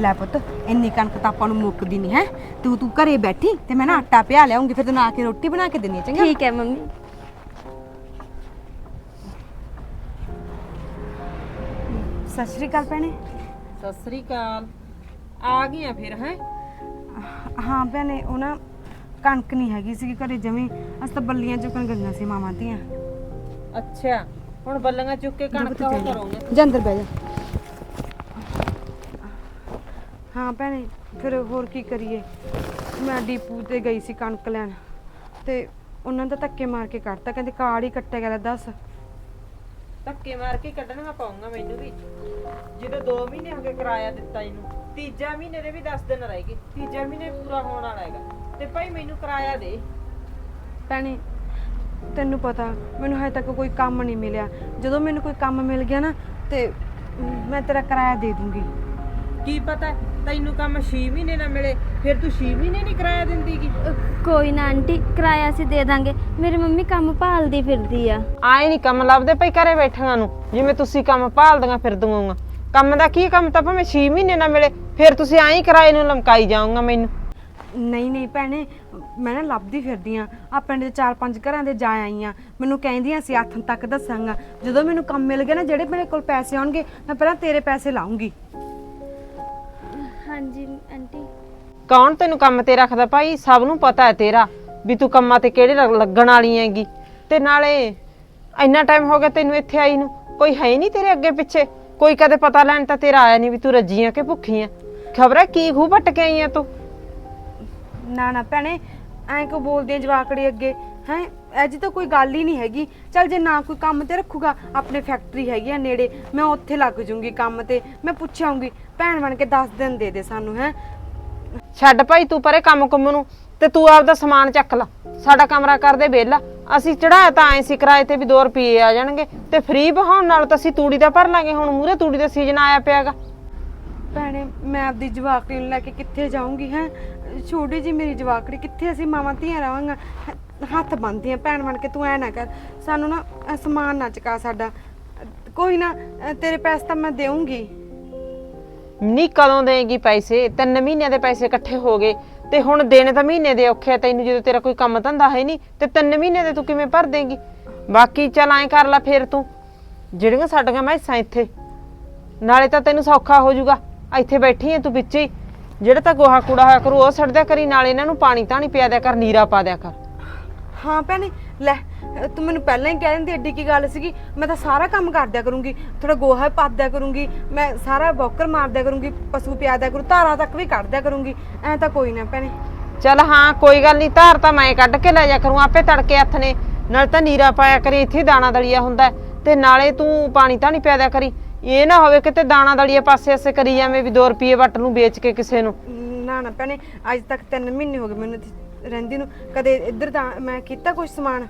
ਲੈ ਪੁੱਤ ਇੰਨੀ ਕਣਕ ਤਾਂ ਆਪਾਂ ਨੂੰ ਮੁੱਕਦੀ ਨਹੀਂ ਹੈ? ਤੂੰ ਤੂੰ ਘਰੇ ਬੈਠੀ ਤੇ ਮੈਂ ਨਾ ਆਟਾ ਪਿਆ ਲਿਆਉਂਗੀ ਫਿਰ ਤੈਨੂੰ ਆ ਕੇ ਰੋਟੀ ਬਣਾ ਕੇ ਦੇਣੀ ਹੈ ਚੰਗਾ? ਠੀਕ ਹੈ ਮੰਮੀ। ਸਤਿ ਸ਼੍ਰੀ ਅਕਾਲ ਭੈਣੇ। ਸਤਿ ਸ੍ਰੀ ਅਕਾਲ। ਆ ਗਈਆਂ ਫਿਰ ਹੈ? ਹਾਂ ਭੈਣੇ ਉਹ ਨਾ ਕਣਕ ਨਹੀਂ ਹੈਗੀ ਸੀ ਘਰੇ ਜਮੀ ਅਸ ਤਾਂ ਬੱਲੀਆਂ ਚੁੱਕਣ ਗਈਆਂ ਸੀ ਮਾਵਾਂ ਦੀਆਂ ਅੱਛਾ ਹੁਣ ਬੱਲੀਆਂ ਚੁੱਕ ਕੇ ਕਣਕ ਉਹ ਕਰੋਗੇ? ਜਾ ਅੰਦਰ ਬਹਿ ਜਾ। ਹਾਂ ਭੈਣੇ ਫਿਰ ਹੋਰ ਕੀ ਕਰੀਏ? ਮੈਂ ਡੀਪੂ ਤੇ ਗਈ ਸੀ ਕਣਕ ਲੈਣ ਤੇ ਉਹਨਾਂ ਦਾ ਧੱਕੇ ਮਾਰ ਕੇ ਕੱਢਤਾ ਕਹਿੰਦੇ ਕਾਰਡ ਹੀ ਕੱਟਿਆ ਗਿਆ ਦੱਸ। ਧੱਕੇ ਮਾਰ ਕੇ ਕੱਢਣਾ ਪਾਉਂਗਾ ਮੈਨੂੰ ਵੀ। ਜਦੋਂ 2 ਮਹੀਨੇ ਹੋ ਗਏ ਕਿਰਾਇਆ ਦਿੱਤਾ ਇਹਨੂੰ ਤੀਜਾ ਮਹੀਨੇ ਦੇ ਵੀ 10 ਦਿਨ ਰਹਿ ਗਏ ਤੀਜਾ ਮਹੀਨੇ ਪੂਰਾ ਹੋਣ ਵਾਲਾ ਹੈਗਾ। ਤੇ ਭਾਈ ਮੈਨੂੰ ਕਿਰਾਇਆ ਦੇ। ਭੈਣੇ ਤੈਨੂੰ ਪਤਾ ਮੈਨੂੰ ਹਜੇ ਤੱਕ ਕੋਈ ਕੰਮ ਨਹੀਂ ਮਿਲਿਆ। ਜਦੋਂ ਮੈਨੂੰ ਕੋਈ ਕੰਮ ਮਿਲ ਗਿਆ ਨਾ ਤੇ ਮੈਂ ਤੇਰਾ ਕਿਰਾਇਆ ਦੇ ਦੂੰਗੀ। ਕੀ ਪਤਾ ਤੈਨੂੰ ਕੰਮ 6 ਮਹੀਨੇ ਨਾ ਮਿਲੇ ਫਿਰ ਤੂੰ 6 ਮਹੀਨੇ ਨਹੀਂ ਕਿਰਾਇਆ ਦਿੰਦੀਗੀ ਕੋਈ ਨਾ ਆਂਟੀ ਕਿਰਾਇਆ ਅਸੀਂ ਦੇ ਦਾਂਗੇ। ਮੇਰੀ ਮੰਮੀ ਕੰਮ ਭਾਲਦੀ ਫਿਰਦੀ ਆ। ਆਏ ਨਹੀਂ ਕੰਮ ਲੱਭਦੇ ਭਾਈ ਘਰੇ ਬੈਠੀਆਂ ਨੂੰ ਜਿਵੇਂ ਤੁਸੀਂ ਕੰਮ ਭਾਲਦੀਆਂ ਫਿਰਦੀਆਂ ਕੰਮ ਦਾ ਕੀ ਕੰਮ ਤਾਂ ਭਾਵੇਂ 6 ਮਹੀਨੇ ਨਾ ਮਿਲੇ ਫਿਰ ਤੁਸੀਂ ਐਂ ਹੀ ਕਿਰਾਏ ਨੂੰ ਲਮਕਾਈ ਜਾਓਗਾ ਮੈਨੂੰ। ਨਹੀਂ ਨਹੀਂ ਭੈਣੇ ਮੈਂ ਨਾ ਲੱਭਦੀ ਫਿਰਦੀ ਆ। ਆਪਣੇ ਦੇ ਚਾਰ ਪੰਜ ਘਰਾਂ ਦੇ ਜਾ ਆਈ ਆ। ਮੈਨੂੰ ਕਹਿੰਦੀਆਂ ਸੀ ਹੱਥ ਤੱਕ ਦੱਸਾਂਗਾ। ਜਦੋਂ ਮੈਨੂੰ ਕੰਮ ਮਿਲ ਗਿਆ ਨਾ ਜਿਹੜੇ ਮੇਰੇ ਕੋਲ ਪੈਸੇ ਆਉਣਗੇ ਮੈਂ ਪਹਿਲਾਂ ਤੇਰੇ ਪੈਸੇ ਲਾਉਂਗੀ। ਹਾਂਜੀ ਆਂਟੀ। ਕੌਣ ਤੈਨੂੰ ਕੰਮ ਤੇ ਰੱਖਦਾ ਭਾਈ? ਸਭ ਨੂੰ ਪਤਾ ਹੈ ਤੇਰਾ ਵੀ ਤੂੰ ਕੰਮਾਂ ਤੇ ਕਿਹੜੇ ਲੱਗ- ਲੱਗਣ ਵਾਲੀ ਹੈਗੀ। ਤੇ ਨਾਲੇ ਇੰਨਾ ਟਾਈਮ ਹੋ ਗਿਆ ਤੈਨੂੰ ਇੱਥੇ ਆਈ ਨੂੰ। ਕੋਈ ਹੈ ਨਹੀਂ ਤੇਰੇ ਅੱਗੇ ਪਿੱਛੇ। ਕੋਈ ਕਦੇ ਪਤਾ ਲੈਣ ਤਾਂ ਤੇਰਾ ਆਇਆ ਨਹੀਂ ਵੀ ਤੂੰ ਰੱਜੀ ਆ ਕਿ ਭੁੱਖੀ ਆ ਖਬਰ ਹੈ ਕੀ ਖੂਹ ਪੱਟ ਕੇ ਆਈ ਆ ਤੂੰ? ਨਾ ਨਾ ਭੈਣੇ ਐਂ ਕੋ ਬੋਲਦੀ ਜਵਾਕੜੀ ਅੱਗੇ? ਹੈ? ਐਜੀ ਤਾਂ ਕੋਈ ਗੱਲ ਹੀ ਨਹੀਂ ਹੈਗੀ। ਚਲ ਜੇ ਨਾ ਕੋਈ ਕੰਮ ਤੇ ਰੱਖੂਗਾ ਆਪਣੇ ਫੈਕਟਰੀ ਹੈਗੀ ਆ ਨੇੜੇ ਮੈਂ ਉੱਥੇ ਲੱਗ ਜੂੰਗੀ ਕੰਮ ਤੇ। ਮੈਂ ਪੁੱਛਾਂਗੀ ਭੈਣ ਬਣ ਕੇ 10 ਦਿਨ ਦੇ ਦੇ ਸਾਨੂੰ ਹੈ? ਛੱਡ ਭਾਈ ਤੂੰ ਪਰੇ ਕੰਮ ਕੁੰਮ ਨੂੰ ਤੇ ਤੂੰ ਆਪਦਾ ਸਮਾਨ ਚੱਕ ਲਾ। ਸਾਡਾ ਕਮਰਾ ਕਰ ਦੇ ਵਿਹਲਾ। ਅਸੀਂ ਚੜਾਇਆ ਤਾਂ ਐ ਸੀ ਕਿਰਾਏ ਤੇ ਵੀ 2 ਰੁਪਏ ਆ ਜਾਣਗੇ। ਤੇ ਫ੍ਰੀ ਬਹਾਉਣ ਨਾਲ ਤਾਂ ਅਸੀਂ ਤੂੜੀ ਦਾ ਭਰ ਲਾਂਗੇ ਹੁਣ ਮੂਰੇ ਤੂੜੀ ਦਾ ਸੀਜ਼ਨ ਆਇਆ ਪਿਆਗਾ। ਭੈਣੇ ਮੈਂ ਆਪਦੀ ਜਵਾਕੜੀ ਨੂੰ ਲੈ ਕੇ ਕਿੱਥੇ ਜਾਊਂਗੀ ਹੈ? ਛੋਟੀ ਜੀ ਮੇਰੀ ਜਵਾਕੜੀ ਕਿੱਥੇ ਅਸੀਂ ਮਾਵਾਂ ਧੀਆਂ ਰਵਾਂਗਾ? ਹੱਥ ਬੰਨ੍ਹਦੀਆਂ ਭੈਣ ਬਣ ਕੇ ਤੂੰ ਐ ਨਾ ਕਰ। ਸਾਨੂੰ ਨਾ, ਅਹ, ਸਮਾਨ ਨਾ ਚਕਾ ਸਾਡਾ। ਕੋਈ ਨਾ, ਅਹ, ਤੇਰੇ ਪੈਸੇ ਤਾਂ ਮੈਂ ਦੇਵਾਂਗੀ ਨੀ ਕਦੋਂ ਦੇਗੀ ਪੈਸੇ? ਤਿੰਨ ਮਹੀਨਿਆਂ ਦੇ ਪੈਸੇ ਇਕੱਠੇ ਹੋ ਗਏ। ਤੇ ਹੁਣ ਦੇਣੇ ਤਾਂ ਮਹੀਨੇ ਦੇ ਔਖੇ ਆ, ਤੈਨੂੰ ਜਦੋਂ ਤੇਰਾ ਕੋਈ ਕੰਮ ਧੰਦਾ ਹੈ ਨਹੀਂ ਤੇ ਤਿੰਨ ਮਹੀਨੇ ਦੇ ਤੂੰ ਕਿਵੇਂ ਭਰ ਦੇਂਗੀ? ਬਾਕੀ ਚੱਲ ਐਂ ਕਰ ਲੈ ਫੇਰ ਤੂੰ। ਜਿਹੜੀਆਂ ਸਾਡੀਆਂ ਮੈਸਾਂ ਇੱਥੇ, ਨਾਲੇ ਤਾਂ ਤੈਨੂੰ ਸੌਖਾ ਹੋ ਜਾਊਗਾ। ਇੱਥੇ ਬੈਠੀ ਐ ਤੂੰ ਵਿੱਚ ਹੀ। ਜਿਹੜਾ ਤਾਂ ਗੋਹਾ ਕੂੜਾ ਹੋਇਆ ਕਰੂ, ਉਹ ਛੱਡ ਕਰੀ, ਨਾਲੇ ਇਹਨਾਂ ਨੂੰ ਪਾਣੀ ਧਾਣੀ ਪਿਆ ਦਿਆ ਕਰ, ਨੀਰਾ ਪਾ ਦਿਆ ਕਰ। ਹਾਂ ਭੈਣੇ ਲੈ ਤੂੰ ਮੈਨੂੰ ਪਹਿਲਾਂ ਹੀ ਕਹਿ ਦਿੰਦੀ ਐਡੀ ਕੀ ਗੱਲ ਸੀਗੀ। ਮੈਂ ਤਾਂ ਸਾਰਾ ਕੰਮ ਕਰ ਦਿਆ ਕਰੂੰਗੀ ਥੋੜਾ ਗੋਹਾ ਵੀ ਪੱਟ ਦਿਆ ਕਰੂੰਗੀ ਮੈਂ ਸਾਰਾ ਬੌਕਰ ਮਾਰ ਦਿਆ ਕਰੂੰਗੀ ਪਸ਼ੂ ਪਿਆ ਦਿਆ ਕਰੂ ਧਾਰਾ ਤੱਕ ਵੀ ਕੱਢ ਦਿਆ ਕਰੂੰਗੀ ਐ ਤਾਂ ਕੋਈ ਨਾ ਭੈਣੇ। ਚੱਲ ਹਾਂ ਕੋਈ ਗੱਲ ਨਹੀਂ ਧਾਰ ਤਾਂ ਮੈਂ ਕੱਢ ਕੇ ਲੈ ਜਾ ਕਰੂੰ ਆਪੇ ਤੜਕੇ ਹੱਥ ਨੇ। ਨਾਲ ਤਾਂ ਨੀਰਾ ਪਾਇਆ ਕਰੀ ਇੱਥੇ ਦਾਣਾ ਦਲੀਆ ਹੁੰਦਾ ਤੇ ਨਾਲੇ ਤੂੰ ਪਾਣੀ ਤਾਂ ਨਹੀਂ ਪਿਆਦਾ ਕਰੀ। ਇਹ ਨਾ ਹੋਵੇ ਕਿਤੇ ਦਾਣਾ ਦਲੀਆ ਪਾਸੇ ਐਸੇ ਕਰੀ ਜਾਵੇਂ ਵੀ 2 ਰੁਪਏ ਵੱਟ ਨੂੰ ਵੇਚ ਕੇ ਕਿਸੇ ਨੂੰ। ਨਾ ਨਾ ਭੈਣੇ ਅੱਜ ਤੱਕ 3 ਮਹੀਨੇ ਹੋ ਗਏ ਮੈਨੂੰ ਰਹਿੰਦੀ ਨੂੰ ਕਦੇ ਇੱਧਰ ਤਾਂ ਮੈਂ ਕੀਤਾ ਕੁਝ ਸਮਾਨ?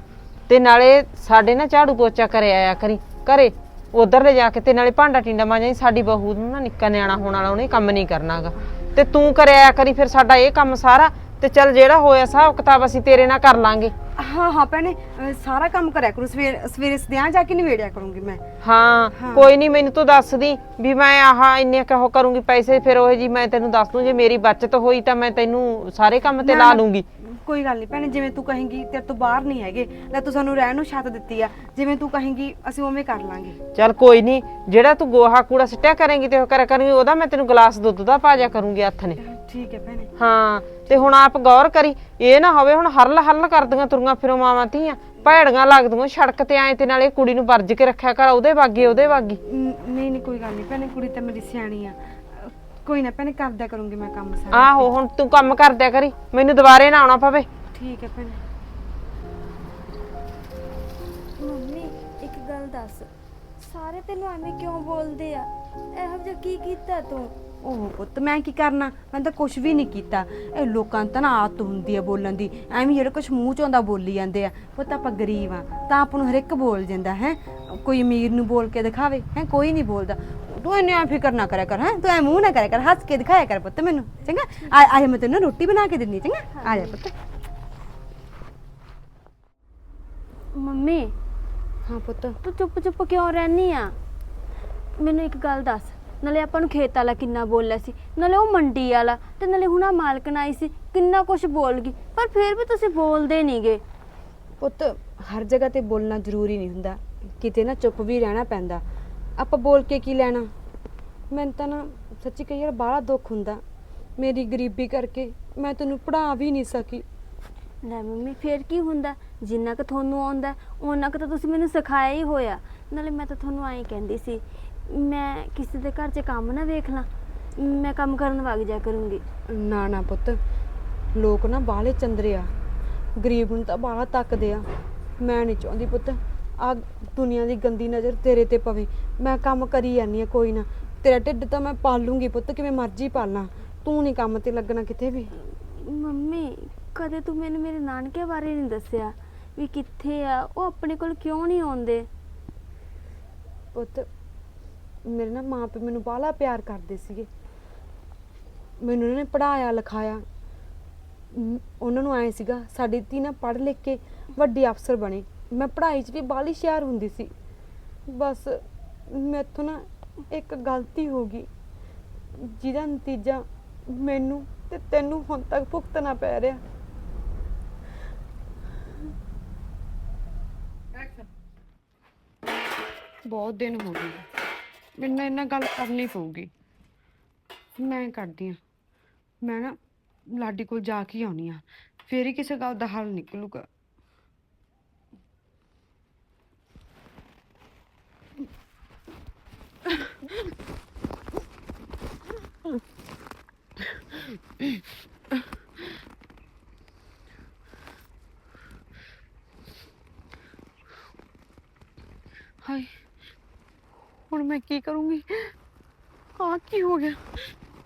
ਤੇ ਨਾਲੇ ਸਾਡੇ ਨਾ ਝਾੜੂ ਪੋਚਾ ਕਰੇ ਆਇਆ ਕਰੀ ਘਰੇ। ਉਧਰ ਲੈ ਜਾ ਕੇ ਤੇ ਨਾਲੇ ਭਾਂਡਾ ਟਿੰਡਾ ਮਾਂਜਾਈ ਸਾਡੀ ਬਹੂ ਨੂੰ ਨਾ ਨਿੱਕਾ ਨਿਆਣਾ ਹੋਣ ਵਾਲਾ ਉਹਨੇ ਕੰਮ ਨਹੀਂ ਕਰਨਾਗਾ। ਤੇ ਤੂੰ ਕਰਿਆ ਕਰੀ ਫਿਰ ਸਾਡਾ ਇਹ ਕੰਮ ਸਾਰਾ ਤੇ ਚੱਲ ਜਿਹੜਾ ਹੋਇਆ ਹਿਸਾਬ ਕਿਤਾਬ ਅਸੀਂ ਤੇਰੇ ਨਾਲ ਕਰ ਲਾਂਗੇ। ਹਾਂ ਹਾਂ ਭੈਣੇ ਅਹ ਸਾਰਾ ਕੰਮ ਕਰਿਆ ਕਰੂ ਸਵੇਰ ਸਵੇਰੇ ਸਦਿਆਂ ਜਾ ਕੇ ਨਿਵੇੜਿਆ ਕਰੂੰਗੀ ਮੈਂ। ਹਾਂ ਕੋਈ ਨਹੀਂ ਮੈਨੂੰ ਤੂੰ ਦੱਸ ਦੀ ਵੀ ਮੈਂ ਆਹ ਇੰਨੇ ਕਹੋ ਕਰੂੰਗੀ ਪੈਸੇ ਫਿਰ ਉਹ ਜੀ ਮੈਂ ਤੈਨੂੰ ਦੱਸ ਦੂੰ ਜੇ ਮੇਰੀ ਬਚਤ ਹੋਈ ਤਾਂ ਮੈਂ ਤੈਨੂੰ ਸਾਰੇ ਕੰਮ ਤੇ ਲਾ ਲੂੰਗੀ ਕੋਈ ਗੱਲ ਨਹੀਂ ਭੈਣੇ ਜਿਵੇਂ ਤੂੰ ਕਹੇਂਗੀ ਤੇਰੇ ਤੋਂ ਬਾਹਰ ਨਹੀਂ ਹੈਗੇ ਲੈ ਤੂੰ ਸਾਨੂੰ ਰਹਿਣ ਨੂੰ ਛੱਤ ਦਿੱਤੀ ਆ ਜਿਵੇਂ ਤੂੰ ਕਹੇਂਗੀ ਅਸੀਂ ਉਵੇਂ ਕਰ ਲਾਂਗੇ। ਚੱਲ ਕੋਈ ਨਹੀਂ ਜਿਹੜਾ ਤੂੰ ਗੋਹਾ ਕੂੜਾ ਸਿੱਟਿਆ ਕਰੇਂਗੀ ਤੇ ਉਹ ਕਰਿਆ ਕਰੇਂਗੀ ਉਹਦਾ ਮੈਂ ਤੈਨੂੰ ਗਲਾਸ ਦੁੱਧ ਦਾ ਪਾ ਜਾ ਕਰੂੰਗੀ ਹੱਥ ਨੇ। ਠੀਕ ਹੈ ਭੈਣੇ। ਹਾਂ ਤੇ ਹੁਣ ਆਪ ਗੌਰ ਕਰੀ ਇਹ ਨਾ ਹੋਵੇ ਹੁਣ ਹਰਲ ਹਰਲ ਕਰਦੀਆਂ ਤੁਰੀਆਂ ਫਿਰੋ ਮਾਵਾਂ ਧੀਆਂ ਭੈੜੀਆਂ ਲੱਗਦੀਆਂ ਸੜਕ ਤੇ ਆਏ ਤੇ ਨਾਲੇ ਕੁੜੀ ਨੂੰ ਵਰਜ ਕੇ ਰੱਖਿਆ ਕਰ ਉਹਦੇ ਵਾਗੀ ਉਹਦੇ ਵਾਗੀ। ਨਹੀਂ ਨਹੀਂ ਕੋਈ ਗੱਲ ਨਹੀਂ ਭੈਣੇ ਕੁੜੀ ਤਾਂ ਮੇਰੀ ਸਿਆਣੀ ਆ। ਕੋਈ ਨਾ ਭੈਣੇ ਕਰਦਿਆ ਕਰੂੰਗੀ ਮੈਂ ਕੰਮ ਸਾਰਾ ਆਹੋ ਹੁਣ ਤੂੰ ਕੰਮ ਕਰਦਿਆ ਕਰੀ ਮੈਨੂੰ ਦੁਬਾਰੇ ਨਾ ਆਉਣਾ ਪਵੇ। ਠੀਕ ਹੈ ਭੈਣੇ। ਮੰਮੀ ਇੱਕ ਗੱਲ ਦੱਸ। ਸਾਰੇ ਤੈਨੂੰ ਐਵੇਂ ਕਿਉਂ ਬੋਲਦੇ ਆ? ਇਹੋ ਜਿਹਾ ਕੀ ਕੀਤਾ ਤੂੰ? ਉਹ ਪੁੱਤ ਮੈਂ ਕੀ ਕਰਨਾ? ਮੈਂ ਤਾਂ ਕੁਝ ਵੀ ਨਹੀਂ ਕੀਤਾ। ਇਹ ਲੋਕਾਂ ਨੂੰ ਤਾਂ ਨਾ ਆਦਤ ਹੁੰਦੀ ਆ ਬੋਲਣ ਦੀ। ਐਵੇਂ ਜਿਹੜਾ ਕੁਝ ਮੂੰਹ ਚੋਂ ਆਉਂਦਾ ਬੋਲੀ ਜਾਂਦੇ ਆ। ਪੁੱਤ ਆਪਾਂ ਗਰੀਬ ਆ ਤਾਂ ਆਪ ਨੂੰ ਹਰ ਇੱਕ ਬੋਲ ਜਾਂਦਾ ਹੈ? ਕੋਈ ਅਮੀਰ ਨੂੰ ਬੋਲ ਕੇ ਦਿਖਾਵੇ ਹੈ? ਕੋਈ ਨਹੀਂ ਬੋਲਦਾ। ਤੂੰ ਇੰਨੇ ਆ ਫਿਕਰ ਨਾ ਕਰਿਆ ਕਰ ਹੈ? ਤੂੰ ਐ ਮੂੰਹ ਨਾ ਕਰਿਆ ਕਰ ਹੱਸ ਕੇ ਦਿਖਾਇਆ ਕਰ ਪੁੱਤ ਮੈਨੂੰ ਚੰਗਾ? ਆ ਆ ਜਾ ਮੈਂ ਤੈਨੂੰ ਰੋਟੀ ਬਣਾ ਕੇ ਦਿੰਦੀ ਚੰਗਾ? ਆ ਜਾ ਪੁੱਤ। ਮੰਮੀ? ਹਾਂ ਪੁੱਤ। ਤੂੰ ਚੁੱਪ ਚੁੱਪ ਕਿਉਂ ਰਹਿਨੀ ਆ? ਮੈਨੂੰ ਇੱਕ ਗੱਲ ਦੱਸ ਨਾਲੇ ਆਪਾਂ ਨੂੰ ਖੇਤ ਵਾਲਾ ਕਿੰਨਾ ਬੋਲਿਆ ਸੀ ਨਾਲੇ ਉਹ ਮੰਡੀ ਵਾਲਾ ਤੇ ਨਾਲੇ ਹੁਣ ਆ ਮਾਲਕਣ ਆਈ ਸੀ ਕਿੰਨਾ ਕੁਝ ਬੋਲ ਗਈ ਪਰ ਫਿਰ ਵੀ ਤੁਸੀਂ ਬੋਲਦੇ ਨਹੀਂਗੇ ਪੁੱਤ ਹਰ ਜਗ੍ਹਾ ਤੇ ਬੋਲਣਾ ਜ਼ਰੂਰੀ ਨਹੀਂ ਹੁੰਦਾ ਕਿਤੇ ਨਾ ਚੁੱਪ ਵੀ ਰਹਿਣਾ ਪੈਂਦਾ। ਆਪਾਂ ਬੋਲ ਕੇ ਕੀ ਲੈਣਾ? ਮੈਨੂੰ ਤਾਂ ਨਾ ਸੱਚੀ ਕਈ ਵਾਰ ਬਾਹਲਾ ਦੁੱਖ ਹੁੰਦਾ। ਮੇਰੀ ਗਰੀਬੀ ਕਰਕੇ ਮੈਂ ਤੈਨੂੰ ਪੜ੍ਹਾ ਵੀ ਨਹੀਂ ਸਕੀ। ਲੈ ਮੰਮੀ ਫਿਰ ਕੀ ਹੁੰਦਾ? ਜਿੰਨਾ ਕੁ ਤੁਹਾਨੂੰ ਆਉਂਦਾ ਉਹਨਾਂ ਕੁ ਤਾਂ ਤੁਸੀਂ ਮੈਨੂੰ ਸਿਖਾਇਆ ਹੀ ਹੋਇਆ। ਨਾਲੇ ਮੈਂ ਤਾਂ ਤੁਹਾਨੂੰ ਐਂ ਕਹਿੰਦੀ ਸੀ ਮੈਂ ਕਿਸੇ ਦੇ ਘਰ 'ਚ ਕੰਮ ਨਾ ਵੇਖ ਲਾਂ ਮੈਂ ਕੰਮ ਕਰਨ ਵਗ ਜਾ ਕਰੂੰਗੀ। ਨਾ ਨਾ ਪੁੱਤ ਲੋਕ ਨਾ ਬਾਹਲੇ ਚੰਦਰੇ ਆ। ਗਰੀਬ ਨੂੰ ਤਾਂ ਬਾਹਲਾ ਤੱਕਦੇ ਆ। ਮੈਂ ਨਹੀਂ ਚਾਹੁੰਦੀ ਪੁੱਤ। ਆ ਦੁਨੀਆ ਦੀ ਗੰਦੀ ਨਜ਼ਰ ਤੇਰੇ ਤੇ ਪਵੇ। ਮੈਂ ਕੰਮ ਕਰੀ ਜਾਂਦੀ ਆ ਕੋਈ ਨਾ। ਤੇਰਾ ਢਿੱਡ ਤਾਂ ਮੈਂ ਪਾਲੂੰਗੀ ਪੁੱਤ ਕਿਵੇਂ ਮਰਜ਼ੀ ਪਾਲਾਂ ਤੂੰ ਨਹੀਂ ਕੰਮ ਤੇ ਲੱਗਣਾ ਕਿਤੇ ਵੀ। ਮੰਮੀ ਕਦੇ ਤੂੰ ਮੈਨੂੰ ਮੇਰੇ ਨਾਨਕੇ ਬਾਰੇ ਨਹੀਂ ਦੱਸਿਆ ਵੀ ਕਿੱਥੇ ਆ? ਉਹ ਆਪਣੇ ਕੋਲ ਕਿਉਂ ਨਹੀਂ ਆਉਂਦੇ? ਪੁੱਤ ਮੇਰੇ ਨਾ ਮਾਂ ਪਿਓ ਮੈਨੂੰ ਬਾਹਲਾ ਪਿਆਰ ਕਰਦੇ ਸੀਗੇ। ਮੈਨੂੰ ਉਹਨਾਂ ਨੇ ਪੜਾਇਆ ਲਿਖਾਇਆ। ਉਹਨਾਂ ਨੂੰ ਆਏ ਸੀਗਾ ਸਾਡੀ ਧੀ ਨਾ ਪੜ੍ਹ ਲਿਖ ਕੇ ਵੱਡੀ ਅਫਸਰ ਬਣੇ। ਮੈਂ ਪੜ੍ਹਾਈ 'ਚ ਵੀ ਬਾਹਲੀ ਹੁਸ਼ਿਆਰ ਹੁੰਦੀ ਸੀ। ਬਸ ਮੈਥੋਂ ਨਾ ਇੱਕ ਗਲਤੀ ਹੋ ਗਈ। ਜਿਹਦਾ ਨਤੀਜਾ ਮੈਨੂੰ ਤੇ ਤੈਨੂੰ ਹੁਣ ਤੱਕ ਭੁਗਤਣਾ ਪੈ ਰਿਹਾ। ਬਹੁਤ ਦਿਨ ਹੋ ਗਏ। ਮੈਨੂੰ ਇਹਨਾਂ ਗੱਲ ਕਰਨੀ ਪਊਗੀ। ਮੈਂ ਕਰਦੀ ਆ ਮੈਂ ਨਾ ਲਾਡੀ ਕੋਲ ਜਾ ਕੇ ਆਉਣੀ ਆ ਫੇਰ ਹੀ ਕਿਸੇ ਗੱਲ ਦਾ ਹੱਲ ਨਿਕਲੂਗਾ। ਹਾਏ, ਹੁਣ ਮੈਂ ਕੀ ਕਰੂੰਗੀ? ਆ ਕੀ ਹੋ ਗਿਆ?